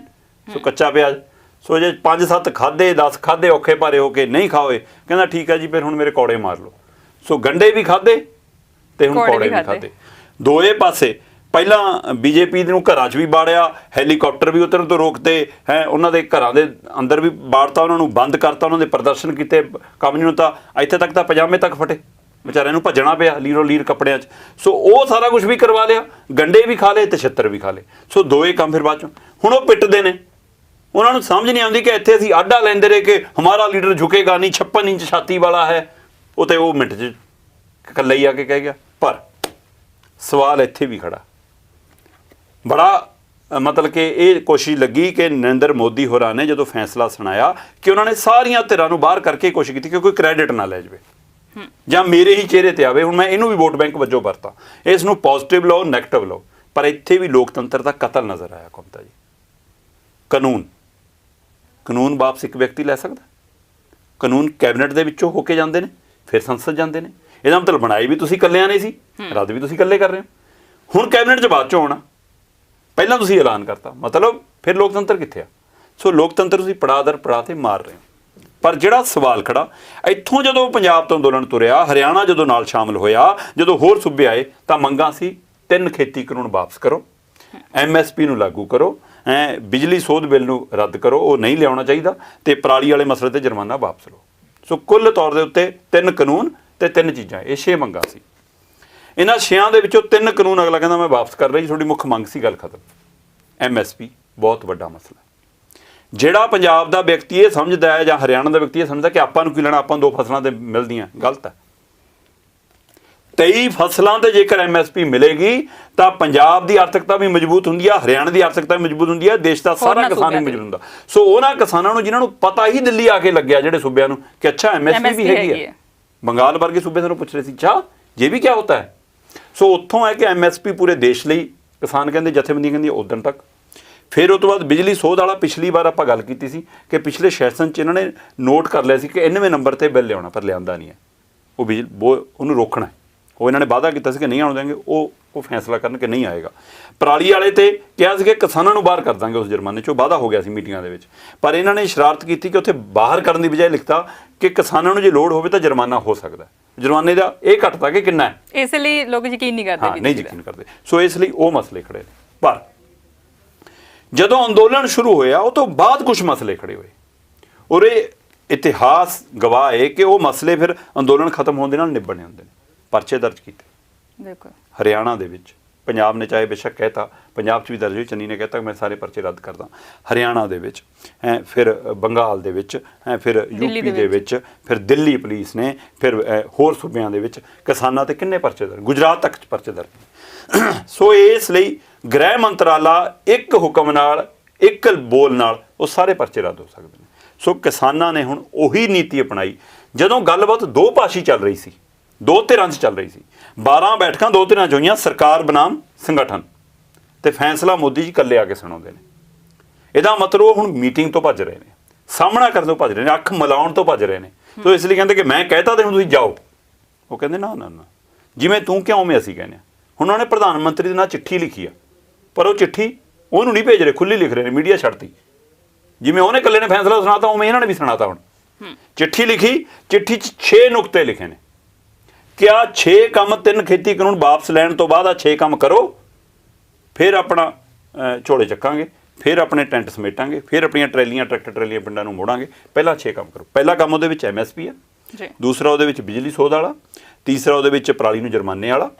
ਸੋ ਕੱਚਾ ਪਿਆਜ਼। ਸੋ ਜੇ ਪੰਜ ਸੱਤ ਖਾਦੇ 10 ਖਾਦੇ ਔਖੇ ਭਾਰੇ ਹੋ ਕੇ ਨਹੀਂ ਖਾਓਏ ਕਹਿੰਦਾ ਠੀਕ ਹੈ ਜੀ ਫਿਰ ਹੁਣ ਮੇਰੇ ਕੌੜੇ ਮਾਰ ਲਓ। ਸੋ ਗੰਢੇ ਵੀ ਖਾਦੇ ਤੇ ਹੁਣ ਕੌੜੇ ਵੀ। ਖਾਦੇ ਦੋਏ ਪਾਸੇ ਪਹਿਲਾਂ ਬੀਜੇਪੀ ਨੂੰ ਘਰਾਂ 'ਚ ਵੀ ਬਾੜਿਆ ਹੈਲੀਕਾਪਟਰ ਵੀ ਉਤਰਨ ਤੋਂ ਰੋਕਤੇ ਹੈ ਉਹਨਾਂ ਦੇ ਘਰਾਂ ਦੇ ਅੰਦਰ ਵੀ ਬਾੜਤਾ ਉਹਨਾਂ ਨੂੰ ਬੰਦ ਕਰਤਾ ਉਹਨਾਂ ਦੇ ਪ੍ਰਦਰਸ਼ਨ ਕੀਤੇ ਕੰਮ ਨਹੀਂ ਹੁੰਦਾ। ਇੱਥੇ ਤੱਕ ਤਾਂ ਪਜਾਮੇ ਤੱਕ ਫਟੇ। ਵਿਚਾਰਿਆਂ ਨੂੰ ਭੱਜਣਾ ਪਿਆ ਲੀਰੋ ਲੀਰ ਕੱਪੜਿਆਂ 'ਚ। ਸੋ ਉਹ ਸਾਰਾ ਕੁਝ ਵੀ ਕਰਵਾ ਲਿਆ, ਗੰਡੇ ਵੀ ਖਾ ਲਏ ਤੇ ਛੱਤਰ ਵੀ ਖਾ ਲਏ। ਸੋ ਦੋਏ ਕੰਮ ਫਿਰ ਬਾਅਦ ਚੋਂ। ਹੁਣ ਉਹ ਪਿੱਟਦੇ ਨੇ। ਉਹਨਾਂ ਨੂੰ ਸਮਝ ਨਹੀਂ ਆਉਂਦੀ ਕਿ ਇੱਥੇ ਅਸੀਂ ਆਡਾ ਲੈਂਦੇ ਰਹੇ ਕਿ ਹਮਾਰਾ ਲੀਡਰ ਝੁਕੇਗਾ ਨਹੀਂ 56 ਇੰਚ ਛਾਤੀ ਵਾਲਾ ਹੈ। ਉਹ ਤੇ ਉਹ ਮਿੰਟ 'ਚ ਇਕੱਲਾ ਹੀ ਆ ਕੇ ਕਹਿ ਗਿਆ, ਪਰ ਸਵਾਲ ਇੱਥੇ ਵੀ ਖੜਾ। ਬੜਾ ਮਤਲਬ ਕਿ ਇਹ ਕੋਸ਼ਿਸ਼ ਲੱਗੀ ਕਿ ਨਰਿੰਦਰ ਮੋਦੀ ਹੋਰਾਂ ਨੇ ਜਦੋਂ ਫੈਸਲਾ ਸੁਣਾਇਆ ਕਿ ਉਹਨਾਂ ਨੇ ਸਾਰੀਆਂ ਧਿਰਾਂ ਨੂੰ ਬਾਹਰ ਕਰਕੇ ਕੋਸ਼ਿਸ਼ ਕੀਤੀ ਕਿ ਕੋਈ ਕ੍ਰੈਡਿਟ ਨਾ ਲੈ ਜਾਵੇ। ਜਾਂ ਮੇਰੇ ਹੀ ਚਿਹਰੇ ਤੇ ਆਵੇ ਹੁਣ ਮੈਂ ਇਹਨੂੰ ਵੀ ਵੋਟ ਬੈਂਕ ਵਜੋਂ ਵਰਤਾਂ। ਇਸ ਨੂੰ ਪੋਜ਼ਿਟਿਵ ਲਓ ਨੈਗੇਟਿਵ ਲਓ। ਪਰ ਇੱਥੇ ਵੀ ਲੋਕਤੰਤਰ ਦਾ ਕਤਲ ਨਜ਼ਰ ਆਇਆ ਕੁਮਤਾ ਜੀ। ਕਾਨੂੰਨ। ਕਾਨੂੰਨ ਵਾਪਸ ਇੱਕ ਵਿਅਕਤੀ ਲੈ ਸਕਦਾ ਕਾਨੂੰਨ ਕੈਬਨਿਟ ਦੇ ਵਿੱਚੋਂ ਹੋ ਕੇ ਜਾਂਦੇ ਨੇ ਫਿਰ ਸੰਸਦ ਜਾਂਦੇ ਨੇ। ਇਹਦਾ ਮਤਲਬ ਬਣਾਈ ਵੀ ਤੁਸੀਂ ਇਕੱਲਿਆਂ ਨਹੀਂ ਸੀ ਰੱਦ ਵੀ ਤੁਸੀਂ ਇਕੱਲੇ ਕਰ ਰਹੇ ਹੋ। ਹੁਣ ਕੈਬਨਿਟ 'ਚ ਬਾਅਦ 'ਚੋਂ ਆਉਣਾ। ਪਹਿਲਾਂ ਤੁਸੀਂ ਐਲਾਨ ਕਰਤਾ। ਮਤਲਬ ਫਿਰ ਲੋਕਤੰਤਰ ਕਿੱਥੇ ਆ? ਸੋ ਲੋਕਤੰਤਰ ਤੁਸੀਂ ਪੜਾਅ ਦਰ ਪੜਾਅ ਤੇ ਮਾਰ ਰਹੇ ਹੋ। ਪਰ ਜਿਹੜਾ ਸਵਾਲ ਖੜਾ, ਇੱਥੋਂ ਜਦੋਂ ਪੰਜਾਬ ਤੋਂ ਅੰਦੋਲਨ ਤੁਰਿਆ, ਹਰਿਆਣਾ ਜਦੋਂ ਨਾਲ ਸ਼ਾਮਲ ਹੋਇਆ, ਜਦੋਂ ਹੋਰ ਸੂਬੇ ਆਏ, ਤਾਂ ਮੰਗਾਂ ਸੀ, ਤਿੰਨ ਖੇਤੀ ਕਾਨੂੰਨ ਵਾਪਸ ਕਰੋ ਐਮਐਸਪੀ ਨੂੰ ਲਾਗੂ ਕਰੋ ਐ ਬਿਜਲੀ ਸੋਧ ਬਿੱਲ ਨੂੰ ਰੱਦ ਕਰੋ, ਉਹ ਨਹੀਂ ਲਿਆਉਣਾ ਚਾਹੀਦਾ, ਤੇ ਪਰਾਲੀ ਵਾਲੇ ਮਸਲੇ ਤੇ ਜੁਰਮਾਨਾ ਵਾਪਸ ਲਓ। ਸੋ ਕੁੱਲ ਤੌਰ ਦੇ ਉੱਤੇ ਤਿੰਨ ਕਾਨੂੰਨ ਤੇ ਤਿੰਨ ਚੀਜ਼ਾਂ, ਇਹ ਛੇ ਮੰਗਾਂ ਸੀ। ਇਹਨਾਂ ਛਿਆਂ ਦੇ ਵਿੱਚੋਂ ਤਿੰਨ ਕਾਨੂੰਨ ਅਗਲਾ ਕਹਿੰਦਾ, ਮੈਂ ਵਾਪਸ ਕਰ ਰਹੀ ਤੁਹਾਡੀ ਮੁੱਖ ਮੰਗ ਸੀ, ਗੱਲ ਖਤਮ। ਐਮਐਸਪੀ ਬਹੁਤ ਵੱਡਾ ਮਸਲਾ। ਜਿਹੜਾ ਪੰਜਾਬ ਦਾ ਵਿਅਕਤੀ ਇਹ ਸਮਝਦਾ ਹੈ ਜਾਂ ਹਰਿਆਣਾ ਦਾ ਵਿਅਕਤੀ ਇਹ ਸਮਝਦਾ ਕਿ ਆਪਾਂ ਨੂੰ ਕੀ ਲੈਣਾ ਆਪਾਂ ਨੂੰ ਦੋ ਫਸਲਾਂ ਤੇ ਮਿਲਦੀਆਂ ਗਲਤ ਹੈ। 23 ਫਸਲਾਂ ਤੇ ਜੇਕਰ ਐਮਐਸਪੀ ਮਿਲੇਗੀ ਤਾਂ ਪੰਜਾਬ ਦੀ ਆਰਥਿਕਤਾ ਵੀ ਮਜ਼ਬੂਤ ਹੁੰਦੀ ਹੈ ਹਰਿਆਣਾ ਦੀ ਆਰਥਿਕਤਾ ਵੀ ਮਜ਼ਬੂਤ ਹੁੰਦੀ ਹੈ ਦੇਸ਼ ਦਾ ਸਾਰਾ ਕਿਸਾਨ ਵੀ। ਮਜ਼ਬੂਤ ਹੁੰਦਾ। ਸੋ ਉਹਨਾਂ ਕਿਸਾਨਾਂ ਨੂੰ ਜਿਨ੍ਹਾਂ ਨੂੰ ਪਤਾ ਹੀ ਦਿੱਲੀ ਆ ਕੇ ਲੱਗਿਆ ਜਿਹੜੇ ਸੂਬਿਆਂ ਨੂੰ ਕਿ ਅੱਛਾ ਐਮਐਸਪੀ ਵੀ ਹੈਗੀ ਹੈ। ਬੰਗਾਲ ਵਰਗੇ ਸੂਬੇ ਸਾਨੂੰ ਪੁੱਛ ਰਹੇ ਸੀ ਚਾ ਇਹ ਵੀ ਕੀ ਹੁੰਦਾ ਹੈ। ਸੋ ਉੱਥੋਂ ਹੈ ਕਿ ਐਮਐਸਪੀ ਪੂਰੇ ਦੇਸ਼ ਲਈ ਕਿਸਾਨ ਕਹਿੰਦੇ ਜਥੇਬੰਦੀਆਂ ਕਹਿੰਦੀਆਂ ਉਦੋਂ ਤੱਕ। ਫਿਰ ਉਹ ਤੋਂ ਬਾਅਦ ਬਿਜਲੀ ਸੋਧ ਵਾਲਾ ਪਿਛਲੀ ਵਾਰ ਆਪਾਂ ਗੱਲ ਕੀਤੀ ਸੀ ਕਿ ਪਿਛਲੇ ਸੈਸ਼ਨ 'ਚ ਇਹਨਾਂ ਨੇ ਨੋਟ ਕਰ ਲਿਆ ਸੀ ਕਿ 99 ਨੰਬਰ ਤੇ ਬਿੱਲ ਲਿਆਉਣਾ ਪਰ ਲਿਆਂਦਾ ਨਹੀਂ ਹੈ। ਉਹ ਬਿਜਲ ਉਹ ਉਹਨੂੰ ਰੋਕਣਾ ਹੈ। ਉਹ ਇਹਨਾਂ ਨੇ ਵਾਅਦਾ ਕੀਤਾ ਸੀ ਕਿ ਨਹੀਂ ਆਉਣ ਦੇਣਗੇ ਉਹ ਉਹ ਫੈਸਲਾ ਕਰਨ ਕਿ ਨਹੀਂ ਆਏਗਾ। ਪਰਾਲੀ ਵਾਲੇ ਤੇ ਕਿਹਾ ਸੀ ਕਿ ਕਿਸਾਨਾਂ ਨੂੰ ਬਾਹਰ ਕਰ ਦਾਂਗੇ ਉਸ ਜੁਰਮਾਨੇ ਚੋਂ ਵਾਅਦਾ ਹੋ ਗਿਆ ਸੀ ਮੀਟਿੰਗਾਂ ਦੇ ਵਿੱਚ। ਪਰ ਇਹਨਾਂ ਨੇ ਸ਼ਰਾਰਤ ਕੀਤੀ ਕਿ ਉੱਥੇ ਬਾਹਰ ਕਰਨ ਦੀ ਬਜਾਏ ਲਿਖਤਾ ਕਿ ਕਿਸਾਨਾਂ ਨੂੰ ਜੇ ਲੋੜ ਹੋਵੇ ਤਾਂ ਜੁਰਮਾਨਾ ਹੋ ਸਕਦਾ। ਜੁਰਮਾਨੇ ਦਾ ਇਹ ਘਟਦਾ ਕਿ ਕਿੰਨਾ ਹੈ? ਇਸ ਲਈ ਲੋਕ ਯਕੀਨ ਨਹੀਂ ਕਰਦੇ ਹਾਂ ਨਹੀਂ ਯਕੀਨ ਕਰਦੇ। ਸੋ ਇਸ ਲਈ ਉਹ ਮਸਲੇ ਖੜੇ ਨੇ। ਪਰ ਜਦੋਂ ਅੰਦੋਲਨ ਸ਼ੁਰੂ ਹੋਇਆ ਉਹ ਤੋਂ ਬਾਅਦ ਕੁਝ ਮਸਲੇ ਖੜੇ ਹੋਏ। ਔਰ ਇਹ ਇਤਿਹਾਸ ਗਵਾਹ ਹੈ ਕਿ ਉਹ ਮਸਲੇ ਫਿਰ ਅੰਦੋਲਨ ਖਤਮ ਹੋਣ ਦੇ ਨਾਲ ਨਿਬੜਨੇ ਹੁੰਦੇ ਨੇ। ਪਰਚੇ ਦਰਜ ਕੀਤੇ। ਬਿਲਕੁਲ। ਹਰਿਆਣਾ ਦੇ ਵਿੱਚ। ਪੰਜਾਬ ਨੇ ਚਾਹੇ ਬੇਸ਼ੱਕ ਕਹਿਤਾ ਪੰਜਾਬ 'ਚ ਵੀ ਦਰਜ ਹੋਈ ਚੰਨੀ ਨੇ ਕਹਿਤਾ ਕਿ ਮੈਂ ਸਾਰੇ ਪਰਚੇ ਰੱਦ ਕਰਦਾ। ਹਰਿਆਣਾ ਦੇ ਵਿੱਚ ਹੈ ਫਿਰ ਬੰਗਾਲ ਦੇ ਵਿੱਚ ਹੈ ਫਿਰ ਯੂਪੀ ਦੇ ਵਿੱਚ। ਫਿਰ ਦਿੱਲੀ ਪੁਲਿਸ ਨੇ ਫਿਰ ਹੋਰ ਸੂਬਿਆਂ ਦੇ ਵਿੱਚ ਕਿਸਾਨਾਂ ਤੇ ਕਿੰਨੇ ਪਰਚੇ ਦਰਜ? ਗੁਜਰਾਤ ਤੱਕ ਪਰਚੇ ਦਰਜ ਸੋ ਇਸ ਲਈ ਗ੍ਰਹਿ ਮੰਤਰਾਲਾ ਇੱਕ ਹੁਕਮ ਨਾਲ, ਇੱਕ ਬੋਲ ਨਾਲ ਉਹ ਸਾਰੇ ਪਰਚੇ ਰੱਦ ਹੋ ਸਕਦੇ ਨੇ। ਸੋ ਕਿਸਾਨਾਂ ਨੇ ਹੁਣ ਉਹੀ ਨੀਤੀ ਅਪਣਾਈ। ਜਦੋਂ ਗੱਲਬਾਤ ਦੋ ਪਾਸ਼ੀ ਚੱਲ ਰਹੀ ਸੀ, ਦੋ ਧਿਰਾਂ 'ਚ ਚੱਲ ਰਹੀ ਸੀ 12 ਬੈਠਕਾਂ ਦੋ ਧਿਰਾਂ 'ਚ ਹੋਈਆਂ, ਸਰਕਾਰ ਬਨਾਮ ਸੰਗਠਨ। ਤੇ ਫੈਸਲਾ ਮੋਦੀ ਜੀ ਇਕੱਲੇ ਆ ਕੇ ਸੁਣਾਉਂਦੇ ਨੇ। ਇਹਦਾ ਮਤਲਬ ਉਹ ਹੁਣ ਮੀਟਿੰਗ ਤੋਂ ਭੱਜ ਰਹੇ ਨੇ, ਸਾਹਮਣਾ ਕਰਨ ਤੋਂ ਭੱਜ ਰਹੇ ਨੇ, ਅੱਖ ਮਿਲਾਉਣ ਤੋਂ ਭੱਜ ਰਹੇ ਨੇ। ਸੋ ਇਸ ਲਈ ਕਹਿੰਦੇ ਕਿ ਮੈਂ ਕਹਿਤਾ ਤੇ ਹੁਣ ਤੁਸੀਂ ਜਾਓ। ਉਹ ਕਹਿੰਦੇ ਨਾ ਨਾ ਨਾ। ਜਿਵੇਂ ਤੂੰ ਕਿਉਂ ਮੈਂ ਅਸੀਂ ਕਹਿੰਦੇ ਹਾਂ ਹੁਣ ਉਹਨਾਂ ਨੇ ਪ੍ਰਧਾਨ ਮੰਤਰੀ ਦੇ ਨਾਲ ਚਿੱਠੀ ਲਿਖੀ ਆ। ਪਰ ਉਹ ਚਿੱਠੀ ਉਹਨੂੰ ਨਹੀਂ ਭੇਜ ਰਹੇ ਖੁੱਲੀ ਲਿਖ ਰਹੇ ਨੇ ਮੀਡੀਆ ਛੱਡਤੀ। ਜਿਵੇਂ ਉਹਨੇ ਇਕੱਲੇ ਨੇ ਫੈਸਲਾ ਸੁਣਾਤਾ ਉਵੇਂ ਇਹਨਾਂ ਨੇ ਵੀ ਸੁਣਾਤਾ ਹੁਣ। ਚਿੱਠੀ ਲਿਖੀ ਚਿੱਠੀ 'ਚ 6 ਨੁਕਤੇ ਲਿਖੇ ਨੇ। ਕਿਆ 6 ਕੰਮ ਤਿੰਨ ਖੇਤੀ ਕਾਨੂੰਨ ਵਾਪਸ ਲੈਣ ਤੋਂ ਬਾਅਦ ਆ 6 ਕੰਮ ਕਰੋ। ਫਿਰ ਆਪਣਾ ਝੋਲੇ ਚੱਕਾਂਗੇ ਫਿਰ ਆਪਣੇ ਟੈਂਟ ਸਮੇਟਾਂਗੇ ਫਿਰ ਆਪਣੀਆਂ ਟਰੈਲੀਆਂ ਟਰੈਕਟਰ ਟਰੈਲੀਆਂ ਪਿੰਡਾਂ ਨੂੰ ਮੋੜਾਂਗੇ। ਪਹਿਲਾਂ 6 ਕੰਮ ਕਰੋ। ਪਹਿਲਾ ਕੰਮ ਉਹਦੇ ਵਿੱਚ ਐਮਐਸਪੀ ਆ। ਜੀ। ਦੂਸਰਾ ਉਹਦੇ ਵਿੱਚ ਬਿਜਲੀ ਸੋਧ ਵਾਲਾ। ਤੀਸਰਾ ਉਹਦੇ ਵਿੱਚ ਪਰਾਲੀ ਨੂੰ ਜੁਰਮਾਨੇ ਵਾਲਾ।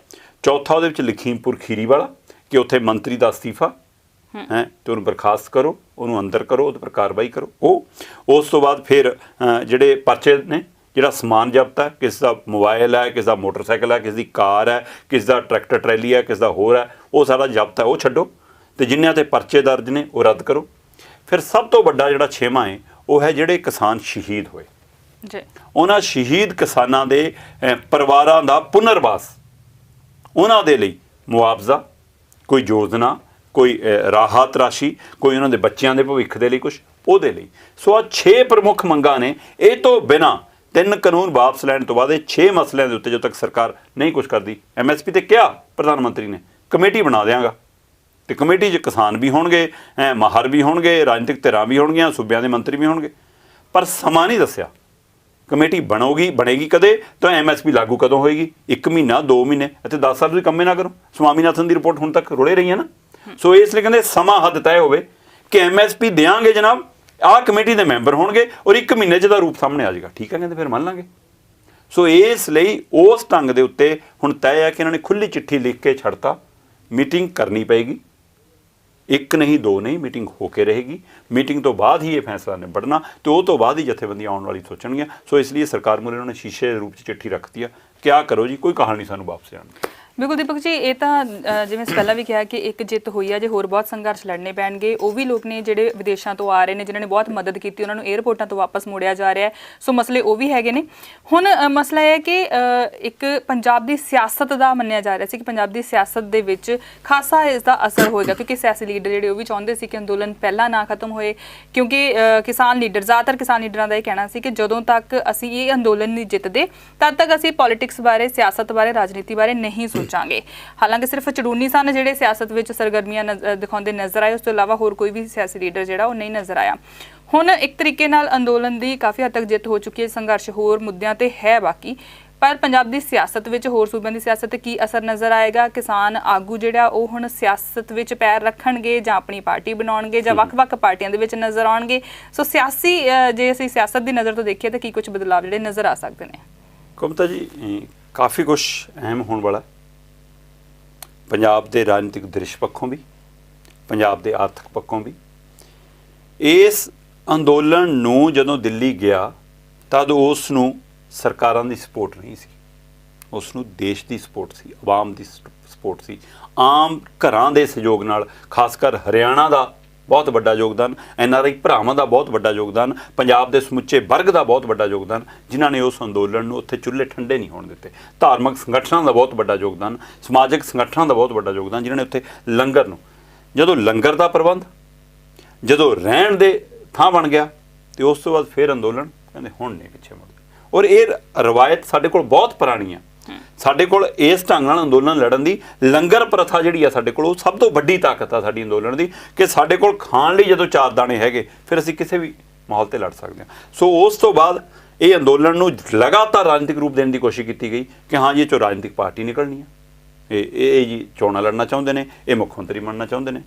ਚੌਥਾ ਉਹਦੇ ਵਿੱਚ ਲਖੀਮਪੁਰ ਖੀਰੀ ਵਾਲਾ। ਕਿ ਉੱਥੇ ਮੰਤਰੀ ਦਾ ਅਸਤੀਫਾ ਹੈ ਤੇ ਉਹਨੂੰ ਬਰਖਾਸਤ ਕਰੋ ਉਹਨੂੰ ਅੰਦਰ ਕਰੋ ਉਹਦੇ ਪਰ ਕਾਰਵਾਈ ਕਰੋ। ਉਹ ਉਸ ਤੋਂ ਬਾਅਦ ਫਿਰ ਜਿਹੜੇ ਪਰਚੇ ਨੇ ਜਿਹੜਾ ਸਮਾਨ ਜ਼ਬਤ ਹੈ ਕਿਸ ਦਾ ਮੋਬਾਈਲ ਹੈ ਕਿਸ ਦਾ ਮੋਟਰਸਾਈਕਲ ਹੈ ਕਿਸ ਦੀ ਕਾਰ ਹੈ ਕਿਸ ਦਾ ਟਰੈਕਟਰ ਟਰੈਲੀ ਹੈ ਕਿਸ ਦਾ ਹੋਰ ਹੈ ਉਹ ਸਾਰਾ ਜ਼ਬਤ ਹੈ ਉਹ ਛੱਡੋ। ਤੇ ਜਿਨ੍ਹਾਂ ਤੇ ਪਰਚੇ ਦਰਜ ਨੇ ਉਹ ਰੱਦ ਕਰੋ। ਫਿਰ ਸਭ ਤੋਂ ਵੱਡਾ ਜਿਹੜਾ ਛੇਵਾਂ ਹੈ ਉਹ ਹੈ ਜਿਹੜੇ ਕਿਸਾਨ ਸ਼ਹੀਦ ਹੋਏ। ਜੀ। ਉਹਨਾਂ ਸ਼ਹੀਦ ਕਿਸਾਨਾਂ ਦੇ ਪਰਿਵਾਰਾਂ ਦਾ ਪੁਨਰਵਾਸ ਉਹਨਾਂ ਦੇ ਲਈ ਮੁਆਵਜ਼ਾ ਕੋਈ ਯੋਜਨਾ, ਕੋਈ ਰਾਹਤ ਰਾਸ਼ੀ, ਕੋਈ ਉਹਨਾਂ ਦੇ ਬੱਚਿਆਂ ਦੇ ਭਵਿੱਖ ਦੇ ਲਈ ਕੁਝ ਉਹਦੇ ਲਈ। ਸੋ ਆ 6 ਪ੍ਰਮੁੱਖ ਮੰਗਾਂ ਨੇ। ਇਹ ਤੋਂ ਬਿਨਾ ਤਿੰਨ ਕਾਨੂੰਨ ਵਾਪਸ ਲੈਣ ਤੋਂ ਬਾਅਦ ਇਹ 6 ਮਸਲਿਆਂ ਦੇ ਉੱਤੇ ਜਦੋਂ ਤੱਕ ਸਰਕਾਰ ਨਹੀਂ ਕੁਝ ਕਰਦੀ ਐਮਐਸਪੀ ਤੇ ਕਿਹਾ ਪ੍ਰਧਾਨ ਮੰਤਰੀ ਨੇ, ਕਮੇਟੀ ਬਣਾ ਦਿਆਂਗਾ। ਤੇ ਕਮੇਟੀ 'ਚ ਕਿਸਾਨ ਵੀ ਹੋਣਗੇ, ਐ ਮਾਹਰ ਵੀ ਹੋਣਗੇ, ਰਾਜਨੀਤਿਕ ਧਿਰਾਂ ਵੀ ਹੋਣਗੀਆਂ, ਸੂਬਿਆਂ ਦੇ ਮੰਤਰੀ ਵੀ ਹੋਣਗੇ। ਪਰ ਸਮਾਂ ਨਹੀਂ ਦੱਸਿਆ। ਕਮੇਟੀ ਬਣੋਗੀ, ਬਣੇਗੀ ਕਦੇ? ਤਾਂ ਐਮਐਸਪੀ ਲਾਗੂ ਕਦੋਂ ਹੋਏਗੀ? 1 ਮਹੀਨਾ 2 ਮਹੀਨੇ? ਅਤੇ 10 ਸਾਲ ਤੁਸੀਂ ਕੰਮੇ ਨਾ ਕਰੋ। ਸਵਾਮੀਨਾਥਨ ਦੀ ਰਿਪੋਰਟ ਹੁਣ ਤੱਕ ਰੁਲੇ ਰਹੀ ਹੈ ਨਾ? ਸੋ ਇਸ ਲਈ ਕਹਿੰਦੇ ਸਮਾਂ ਹੱਦ ਤੈਅ ਹੋਵੇ ਕਿ ਐਮਐਸਪੀ ਦੇਾਂਗੇ ਜਨਾਬ, ਆਹ ਕਮੇਟੀ ਦੇ ਮੈਂਬਰ ਹੋਣਗੇ ਔਰ 1 ਮਹੀਨੇ 'ਚ ਦਾ ਰੂਪ ਸਾਹਮਣੇ ਆ ਜਾਏਗਾ। ਠੀਕ ਹੈ ਕਹਿੰਦੇ ਫਿਰ ਮੰਨ ਲਾਂਗੇ। ਸੋ ਇਸ ਲਈ ਉਸ ਢੰਗ ਦੇ ਉੱਤੇ ਹੁਣ ਤੈਅ ਹੈ ਕਿ ਇਹਨਾਂ ਨੇ ਖੁੱਲੀ ਚਿੱਠੀ ਲਿਖ ਕੇ ਛੱਡਤਾ। ਮੀਟਿੰਗ ਕਰਨੀ ਪਏਗੀ। ਇੱਕ ਨਹੀਂ, ਦੋ ਨਹੀਂ, ਮੀਟਿੰਗ ਹੋ ਕੇ ਰਹੇਗੀ। ਮੀਟਿੰਗ ਤੋਂ ਬਾਅਦ ਹੀ ਇਹ ਫੈਸਲਾ ਨਿਬੜਨਾ ਤੇ ਉਹ ਤੋਂ ਬਾਅਦ ਹੀ ਜਥੇਬੰਦੀਆਂ ਆਉਣ ਵਾਲੀ ਸੋਚਣਗੀਆਂ। ਸੋ ਇਸ ਲਈ ਸਰਕਾਰ ਮੁਰੇ ਉਹਨਾਂ ਨੇ ਸ਼ੀਸ਼ੇ ਦੇ ਰੂਪ 'ਚ ਚਿੱਠੀ ਰੱਖਤੀ ਆ। ਕਿਆ ਕਰੋ ਜੀ? ਕੋਈ ਕਹਾਣੀ ਸਾਨੂੰ ਵਾਪਸ ਜਾਣ ਦੀ। ਬਿਲਕੁਲ ਦੀਪਕ ਜੀ ਇਹ ਤਾਂ ਅ, ਜਿਵੇਂ ਅਸੀਂ ਪਹਿਲਾਂ ਵੀ ਕਿਹਾ ਕਿ ਇੱਕ ਜਿੱਤ ਹੋਈ ਆ ਜੇ ਹੋਰ ਬਹੁਤ ਸੰਘਰਸ਼ ਲੜਨੇ ਪੈਣਗੇ ਉਹ ਵੀ ਲੋਕ ਨੇ ਜਿਹੜੇ ਵਿਦੇਸ਼ਾਂ ਤੋਂ ਆ ਰਹੇ ਨੇ ਜਿਨ੍ਹਾਂ ਨੇ ਬਹੁਤ ਮਦਦ ਕੀਤੀ ਉਹਨਾਂ ਨੂੰ 에ਅਰਪੋਰਟਾਂ ਤੋਂ ਵਾਪਸ ਮੋੜਿਆ ਜਾ ਰਿਹਾ ਹੈ। ਸੋ ਮਸਲੇ ਉਹ ਵੀ ਹੈਗੇ ਨੇ। ਹੁਣ ਅ, ਮਸਲਾ ਇਹ ਹੈ ਕਿ ਅ, ਇੱਕ ਪੰਜਾਬ ਦੀ ਸਿਆਸਤ ਦਾ ਮੰਨਿਆ ਜਾ ਰਿਹਾ ਸੀ ਕਿ ਪੰਜਾਬ ਦੀ ਸਿਆਸਤ ਦੇ ਵਿੱਚ ਖਾਸਾ ਇਸ ਦਾ ਅਸਰ ਹੋਏਗਾ ਕਿਉਂਕਿ ਸਿਆਸੀ ਲੀਡਰ ਜਿਹੜੇ ਉਹ ਵੀ ਚਾਹੁੰਦੇ ਸੀ ਕਿ ਅੰਦੋਲਨ ਪਹਿਲਾਂ ਨਾ ਖਤਮ ਹੋਏ ਕਿਉਂਕਿ ਅ, ਕਿਸਾਨ ਲੀਡਰ ਜ਼ਿਆਦਾਤਰ ਕਿਸਾਨ ਲੀਡਰਾਂ ਦਾ ਇਹ ਕਹਿਣਾ ਸੀ ਕਿ ਜਦੋਂ ਤੱਕ ਅਸੀਂ ਇਹ ਅੰਦੋਲਨ ਨਹੀਂ ਜਿੱਤਦੇ ਤਦ ਤੱਕ ਅਸੀਂ ਪੋਲਿਟਿਕਸ ਬਾਰੇ ਸਿਆਸਤ ਬਾਰੇ ਰਾਜਨੀਤੀ ਬਾਰੇ ਨਹੀਂ ਸੋਚਾਂਗੇ ਹਾਲਾਂਕਿ ਸਿਰਫ ਚੜੂਨੀ ਸਨ ਜਿਹੜੇ ਸਿਆਸਤ ਵਿੱਚ ਸਰਗਰਮੀਆਂ ਦਿਖਾਉਂਦੇ ਨਜ਼ਰ ਆਏ ਉਸ ਤੋਂ ਇਲਾਵਾ ਹੋਰ ਕੋਈ ਵੀ ਸਿਆਸੀ ਲੀਡਰ ਜਿਹੜਾ ਉਹ ਨਹੀਂ ਨਜ਼ਰ ਆਇਆ। ਹੁਣ ਇੱਕ ਤਰੀਕੇ ਨਾਲ ਅੰਦੋਲਨ ਦੀ ਕਾਫੀ ਹੱਦ ਤੱਕ ਜਿੱਤ ਹੋ ਚੁੱਕੀ ਹੈ ਸੰਘਰਸ਼ ਹੋਰ ਮੁੱਦਿਆਂ ਤੇ ਹੈ ਬਾਕੀ। ਪਰ ਪੰਜਾਬ ਦੀ ਸਿਆਸਤ ਵਿੱਚ ਹੋਰ ਸੂਬਿਆਂ ਦੀ ਸਿਆਸਤ ਤੇ ਕੀ ਅਸਰ ਨਜ਼ਰ ਆਏਗਾ? ਕਿਸਾਨ ਆਗੂ ਜਿਹੜਾ ਉਹ ਹੁਣ ਸਿਆਸਤ ਵਿੱਚ ਪੈਰ ਰੱਖਣਗੇ ਜਾਂ ਆਪਣੀ ਪਾਰਟੀ ਬਣਾਉਣਗੇ ਜਾਂ ਵੱਖ-ਵੱਖ ਪਾਰਟੀਆਂ ਦੇ ਵਿੱਚ ਨਜ਼ਰ ਆਉਣਗੇ? ਸੋ ਸਿਆਸੀ ਜੇ ਅਸੀਂ ਸਿਆਸਤ ਦੀ ਨਜ਼ਰ ਤੋਂ ਦੇਖੀਏ ਤਾਂ ਕੀ ਕੁਝ ਬਦਲਾਅ ਜਿਹੜੇ ਨਜ਼ਰ ਆ ਸਕਦੇ ਨੇ? ਕਮਤਾ ਜੀ ਕਾਫੀ ਕੁਝ ਅਹਿਮ ਹੋਣ ਵਾਲਾ। ਪੰਜਾਬ ਦੇ ਰਾਜਨੀਤਿਕ ਦ੍ਰਿਸ਼ ਪੱਖੋਂ ਵੀ, ਪੰਜਾਬ ਦੇ ਆਰਥਿਕ ਪੱਖੋਂ ਵੀ। ਇਸ ਅੰਦੋਲਨ ਨੂੰ ਜਦੋਂ ਦਿੱਲੀ ਗਿਆ, ਤਦ ਉਸ ਨੂੰ ਸਰਕਾਰਾਂ ਦੀ ਸਪੋਰਟ ਨਹੀਂ ਸੀ। ਉਸ ਨੂੰ ਦੇਸ਼ ਦੀ ਸਪੋਰਟ ਸੀ, ਆਵਾਮ ਦੀ ਸਪੋਰਟ ਸੀ। ਆਮ ਘਰਾਂ ਦੇ ਸਹਿਯੋਗ ਨਾਲ, ਖਾਸ ਕਰ ਹਰਿਆਣਾ ਦਾ ਬਹੁਤ ਵੱਡਾ ਯੋਗਦਾਨ, ਐੱਨ ਆਰ ਆਈ ਭਰਾਵਾਂ ਦਾ ਬਹੁਤ ਵੱਡਾ ਯੋਗਦਾਨ, ਪੰਜਾਬ ਦੇ ਸਮੁੱਚੇ ਵਰਗ ਦਾ ਬਹੁਤ ਵੱਡਾ ਯੋਗਦਾਨ, ਜਿਨ੍ਹਾਂ ਨੇ ਉਸ ਅੰਦੋਲਨ ਨੂੰ ਉੱਥੇ ਚੁੱਲ੍ਹੇ ਠੰਡੇ ਨਹੀਂ ਹੋਣ ਦਿੱਤੇ। ਧਾਰਮਿਕ ਸੰਗਠਨਾਂ ਦਾ ਬਹੁਤ ਵੱਡਾ ਯੋਗਦਾਨ, ਸਮਾਜਿਕ ਸੰਗਠਨਾਂ ਦਾ ਬਹੁਤ ਵੱਡਾ ਯੋਗਦਾਨ, ਜਿਨ੍ਹਾਂ ਨੇ ਉੱਥੇ ਲੰਗਰ ਨੂੰ, ਜਦੋਂ ਲੰਗਰ ਦਾ ਪ੍ਰਬੰਧ, ਜਦੋਂ ਰਹਿਣ ਦੇ ਥਾਂ ਬਣ ਗਿਆ, ਤੇ ਉਸ ਤੋਂ ਬਾਅਦ ਫਿਰ ਅੰਦੋਲਨ ਕਹਿੰਦੇ ਹੁਣ ਨਹੀਂ ਪਿੱਛੇ ਮੁੜਦੇ। ਔਰ ਇਹ ਰਵਾਇਤ ਸਾਡੇ ਕੋਲ ਬਹੁਤ ਪੁਰਾਣੀ ਆ। ਸਾਡੇ ਕੋਲ ਇਸ ਢੰਗ ਨਾਲ ਅੰਦੋਲਨ ਲੜਨ ਦੀ ਲੰਗਰ ਪ੍ਰਥਾ ਜਿਹੜੀ ਆ ਸਾਡੇ ਕੋਲ, ਉਹ ਸਭ ਤੋਂ ਵੱਡੀ ਤਾਕਤ ਆ ਸਾਡੀ ਅੰਦੋਲਨ ਦੀ ਕਿ ਸਾਡੇ ਕੋਲ ਖਾਣ ਲਈ ਜਦੋਂ ਚਾਰ ਦਾਣੇ ਹੈਗੇ, ਫਿਰ ਅਸੀਂ ਕਿਸੇ ਵੀ ਮਾਹੌਲ ਤੇ ਲੜ ਸਕਦੇ ਹਾਂ। ਸੋ ਉਸ ਤੋਂ ਬਾਅਦ ਇਹ ਅੰਦੋਲਨ ਨੂੰ ਲਗਾਤਾਰ ਰਾਜਨੀਤਿਕ ਰੂਪ ਦੇਣ ਦੀ ਕੋਸ਼ਿਸ਼ ਕੀਤੀ ਗਈ ਕਿ ਹਾਂ ਜੀ, ਇਹ ਚੋਂ ਰਾਜਨੀਤਿਕ ਪਾਰਟੀ ਨਿਕਲਣੀ ਹੈ ਇਹ ਇਹ ਇਹ ਜੀ ਚੋਣਾਂ ਲੜਨਾ ਚਾਹੁੰਦੇ ਨੇ, ਇਹ ਮੁੱਖ ਮੰਤਰੀ ਬਣਨਾ ਚਾਹੁੰਦੇ ਨੇ।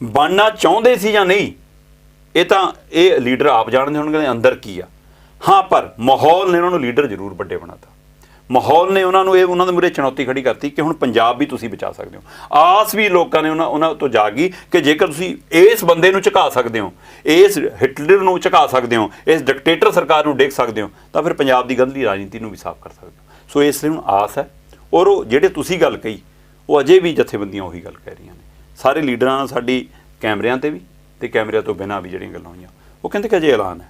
ਬਣਨਾ ਚਾਹੁੰਦੇ ਸੀ ਜਾਂ ਨਹੀਂ, ਇਹ ਤਾਂ ਇਹ ਲੀਡਰ ਆਪ ਜਾਣਦੇ ਹੋਣਗੇ ਅੰਦਰ ਕੀ ਆ। ਹਾਂ, ਪਰ ਮਾਹੌਲ ਨੇ ਉਹਨਾਂ ਨੂੰ ਲੀਡਰ ਜ਼ਰੂਰ ਵੱਡੇ ਬਣਾਤਾ ਮਾਹੌਲ ਨੇ ਉਹਨਾਂ ਨੂੰ ਇਹ, ਉਹਨਾਂ ਦੇ ਮੂਹਰੇ ਚੁਣੌਤੀ ਖੜੀ ਕਰਤੀ ਕਿ ਹੁਣ ਪੰਜਾਬ ਵੀ ਤੁਸੀਂ ਬਚਾ ਸਕਦੇ ਹੋ। ਆਸ ਵੀ ਲੋਕਾਂ ਨੇ ਉਹਨਾਂ ਉਹਨਾਂ ਤੋਂ ਜਾਗੀ ਕਿ ਜੇਕਰ ਤੁਸੀਂ ਇਸ ਬੰਦੇ ਨੂੰ ਝੁਕਾ ਸਕਦੇ ਹੋ, ਇਸ ਹਿਟਲਰ ਨੂੰ ਝੁਕਾ ਸਕਦੇ ਹੋ, ਇਸ ਡਿਕਟੇਟਰ ਸਰਕਾਰ ਨੂੰ ਡੇਕ ਸਕਦੇ ਹੋ, ਤਾਂ ਫਿਰ ਪੰਜਾਬ ਦੀ ਗੰਧਲੀ ਰਾਜਨੀਤੀ ਨੂੰ ਵੀ ਸਾਫ਼ ਕਰ ਸਕਦੇ ਹੋ। ਸੋ ਇਸ ਲਈ ਹੁਣ ਆਸ ਹੈ। ਔਰ ਉਹ ਜਿਹੜੇ ਤੁਸੀਂ ਗੱਲ ਕਹੀ, ਉਹ ਅਜੇ ਵੀ ਜਥੇਬੰਦੀਆਂ ਉਹੀ ਗੱਲ ਕਹਿ ਰਹੀਆਂ ਨੇ। ਸਾਰੇ ਲੀਡਰਾਂ ਨਾਲ ਸਾਡੀ ਕੈਮਰਿਆਂ ਤੇ ਵੀ ਤੇ ਕੈਮਰਿਆਂ ਤੋਂ ਬਿਨਾਂ ਵੀ ਜਿਹੜੀਆਂ ਗੱਲਾਂ ਹੋਈਆਂ, ਉਹ ਕਹਿੰਦੇ ਕਿ ਅਜੇ ਐਲਾਨ ਹੈ।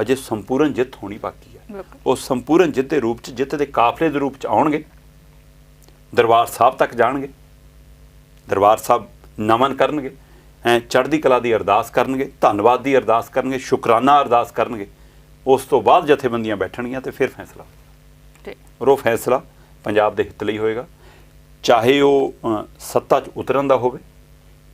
ਅਜੇ ਸੰਪੂਰਨ ਜਿੱਤ ਹੋਣੀ ਬਾਕੀ ਹੈ। ਉਹ ਸੰਪੂਰਨ ਜਿੱਤ ਦੇ ਰੂਪ ਚ ਜਿੱਤ ਦੇ ਕਾਫਲੇ ਦੇ ਰੂਪ ਚ ਆਉਣਗੇ। ਦਰਬਾਰ ਸਾਹਿਬ ਤੱਕ ਜਾਣਗੇ। ਦਰਬਾਰ ਸਾਹਿਬ ਨਮਨ ਕਰਨਗੇ। ਐ ਚੜ੍ਹਦੀ ਕਲਾ ਦੀ ਅਰਦਾਸ ਕਰਨਗੇ ਧੰਨਵਾਦ ਦੀ ਅਰਦਾਸ ਕਰਨਗੇ ਸ਼ੁਕਰਾਨਾ ਅਰਦਾਸ ਕਰਨਗੇ। ਉਸ ਤੋਂ ਬਾਅਦ ਜਥੇਬੰਦੀਆਂ ਬੈਠਣਗੀਆਂ ਤੇ ਫਿਰ ਫੈਸਲਾ ਠੀਕ। ਉਹ ਫੈਸਲਾ ਪੰਜਾਬ ਦੇ ਹਿੱਤ ਲਈ ਹੋਏਗਾ। ਚਾਹੇ ਉਹ ਸੱਤਾ 'ਚ ਉਤਰਨ ਦਾ ਹੋਵੇ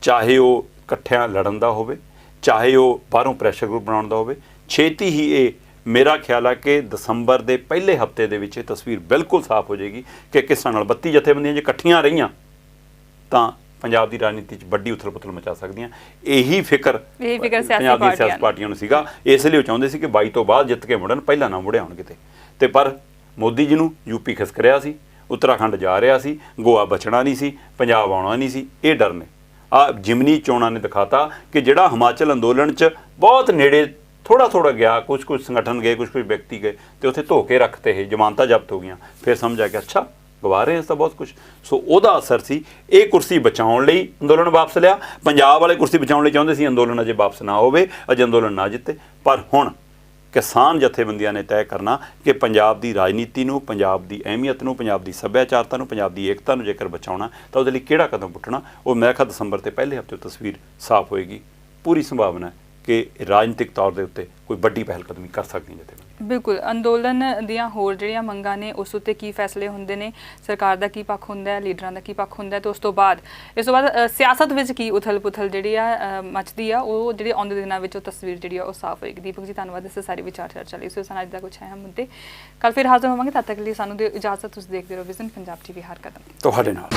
ਚਾਹੇ ਉਹ ਇਕੱਠਿਆਂ ਲੜਨ ਦਾ ਹੋਵੇ ਚਾਹੇ ਉਹ ਬਾਹਰੋਂ ਪ੍ਰੈਸ਼ਰ ਗਰੁੱਪ ਬਣਾਉਣ ਦਾ ਹੋਵੇ ਛੇਤੀ ਹੀ ਇਹ ਮੇਰਾ ਖਿਆਲ ਹੈ ਕਿ ਦਸੰਬਰ ਦੇ ਪਹਿਲੇ ਹਫ਼ਤੇ ਦੇ ਵਿੱਚ ਇਹ ਤਸਵੀਰ ਬਿਲਕੁਲ ਸਾਫ਼ ਹੋ ਜਾਏਗੀ ਕਿ ਕਿਸ ਤਰ੍ਹਾਂ ਨਾਲ 32 ਜਥੇਬੰਦੀਆਂ ਜੇ ਇਕੱਠੀਆਂ ਰਹੀਆਂ ਤਾਂ ਪੰਜਾਬ ਦੀ ਰਾਜਨੀਤੀ 'ਚ ਵੱਡੀ ਉਥਲ-ਪੁਥਲ ਮਚਾ ਸਕਦੀਆਂ। ਇਹੀ ਫਿਕਰ ਇਹੀ ਫਿਕਰ ਸਿਆਸੀ ਪਾਰਟੀਆਂ ਨੂੰ ਸੀਗਾ। ਇਸ ਲਈ ਉਹ ਚਾਹੁੰਦੇ ਸੀ ਕਿ 22 ਤੋਂ ਬਾਅਦ ਜਿੱਤ ਕੇ ਮੁੜਨ ਪਹਿਲਾਂ ਨਾ ਮੁੜਿਆ ਹੋਣ ਕਿਤੇ। ਤੇ ਪਰ ਮੋਦੀ ਜੀ ਨੂੰ ਯੂਪੀ ਖਿਸਕ ਰਿਹਾ ਸੀ ਉੱਤਰਾਖੰਡ ਜਾ ਰਿਹਾ ਸੀ ਗੋਆ ਬਚਣਾ ਨਹੀਂ ਸੀ ਪੰਜਾਬ ਆਉਣਾ ਨਹੀਂ ਸੀ ਇਹ ਡਰ ਨੇ। ਆ ਜਿਮਨੀ ਚੋਣਾਂ ਨੇ ਦਿਖਾਤਾ ਕਿ ਜਿਹੜਾ ਹਿਮਾਚਲ ਅੰਦੋਲਨ 'ਚ ਬਹੁਤ ਨੇੜੇ ਥੋੜਾ ਥੋੜਾ ਗਿਆ ਕੁਝ ਕੁਝ ਸੰਗਠਨ ਗਏ ਕੁਝ ਕੁਝ ਵਿਅਕਤੀ ਗਏ ਤੇ ਉੱਥੇ ਧੋ ਕੇ ਰੱਖਤੇ ਇਹ, ਜ਼ਮਾਨਤਾਂ ਜ਼ਬਤ ਹੋ ਗਈਆਂ। ਫਿਰ ਸਮਝ ਆ ਗਿਆ, ਅੱਛਾ, ਗਵਾ ਰਹੇ ਹਾਂ ਤਾਂ ਬਹੁਤ ਕੁਝ ਸੋ ਉਹਦਾ ਅਸਰ ਸੀ, ਇਹ ਕੁਰਸੀ ਬਚਾਉਣ ਲਈ ਅੰਦੋਲਨ ਵਾਪਸ ਲਿਆ। ਪੰਜਾਬ ਵਾਲੇ ਕੁਰਸੀ ਬਚਾਉਣ ਲਈ ਚਾਹੁੰਦੇ ਸੀ, ਅੰਦੋਲਨ ਅਜੇ ਵਾਪਸ ਨਾ ਹੋਵੇ, ਅਜੇ ਅੰਦੋਲਨ ਨਾ ਜਿੱਤੇ। ਪਰ ਹੁਣ ਕਿਸਾਨ ਜਥੇਬੰਦੀਆਂ ਨੇ ਤੈਅ ਕਰਨਾ ਕਿ ਪੰਜਾਬ ਦੀ ਰਾਜਨੀਤੀ ਨੂੰ, ਪੰਜਾਬ ਦੀ ਅਹਿਮੀਅਤ ਨੂੰ, ਪੰਜਾਬ ਦੀ ਸੱਭਿਆਚਾਰਤਾ ਨੂੰ, ਪੰਜਾਬ ਦੀ ਏਕਤਾ ਨੂੰ ਜੇਕਰ ਬਚਾਉਣਾ, ਤਾਂ ਉਹਦੇ ਲਈ ਕਿਹੜਾ ਕਦਮ ਪੁੱਟਣਾ ਉਹ ਮੈਂ ਕਿਹਾ ਦਸੰਬਰ 'ਤੇ ਪਹਿਲੇ ਹਫ਼ਤੇ ਤਸਵੀਰ ਸਾਫ਼ ਹੋਏਗੀ। ਪੂਰੀ ਸੰਭਾਵਨਾ ਹੈ। ਕਿ ਰਾਜਨੀਤਿਕ ਤੌਰ ਦੇ ਉੱਤੇ ਕੋਈ ਵੱਡੀ ਪਹਿਲ ਕਦਮੀ ਕਰ ਸਕਦੀਆਂ ਜਥੇਬੰਦੀਆਂ ਬਿਲਕੁਲ ਅੰਦੋਲਨ ਦੀਆਂ ਹੋਰ ਜਿਹੜੀਆਂ ਮੰਗਾਂ ਨੇ ਉਸ ਉੱਤੇ ਕੀ ਫੈਸਲੇ ਹੁੰਦੇ ਨੇ ਸਰਕਾਰ ਦਾ ਕੀ ਪੱਖ ਹੁੰਦਾ ਹੈ ਲੀਡਰਾਂ ਦਾ ਕੀ ਪੱਖ ਹੁੰਦਾ ਹੈ ਤੇ ਉਸ ਤੋਂ ਬਾਅਦ ਇਸ ਤੋਂ ਬਾਅਦ ਸਿਆਸਤ ਵਿੱਚ ਕੀ ਉਥਲ-ਪੁਥਲ ਜਿਹੜੀ ਆ ਮੱਚਦੀ ਆ ਉਹ ਜਿਹੜੀ ਆਉਂਦੇ ਦਿਨਾਂ ਵਿੱਚ ਉਹ ਤਸਵੀਰ ਜਿਹੜੀ ਆ ਉਹ ਸਾਫ਼ ਹੋਏਗੀ। ਦੀਪਕ ਜੀ ਧੰਨਵਾਦ ਇਸ ਸਾਰੀ ਵਿਚਾਰ ਚਰਚਾ ਲਈ। ਸੋ ਸਾਨੂੰ ਅੱਜ ਦਾ ਕੁਝ ਹੈ ਮੁੱਦੇ ਕੱਲ ਫਿਰ ਹਾਜ਼ਰ ਹੋਵਾਂਗੇ। ਤਦ ਤੱਕ ਲਈ ਸਾਨੂੰ ਦਿਓ ਇਜਾਜ਼ਤ। ਤੁਸੀਂ ਦੇਖਦੇ ਰਹੋ ਵਿਜ਼ਨ ਪੰਜਾਬ ਟੀਵੀ ਹਰ ਕਦਮ। ਤੁਹਾਡੇ ਨਾਲ।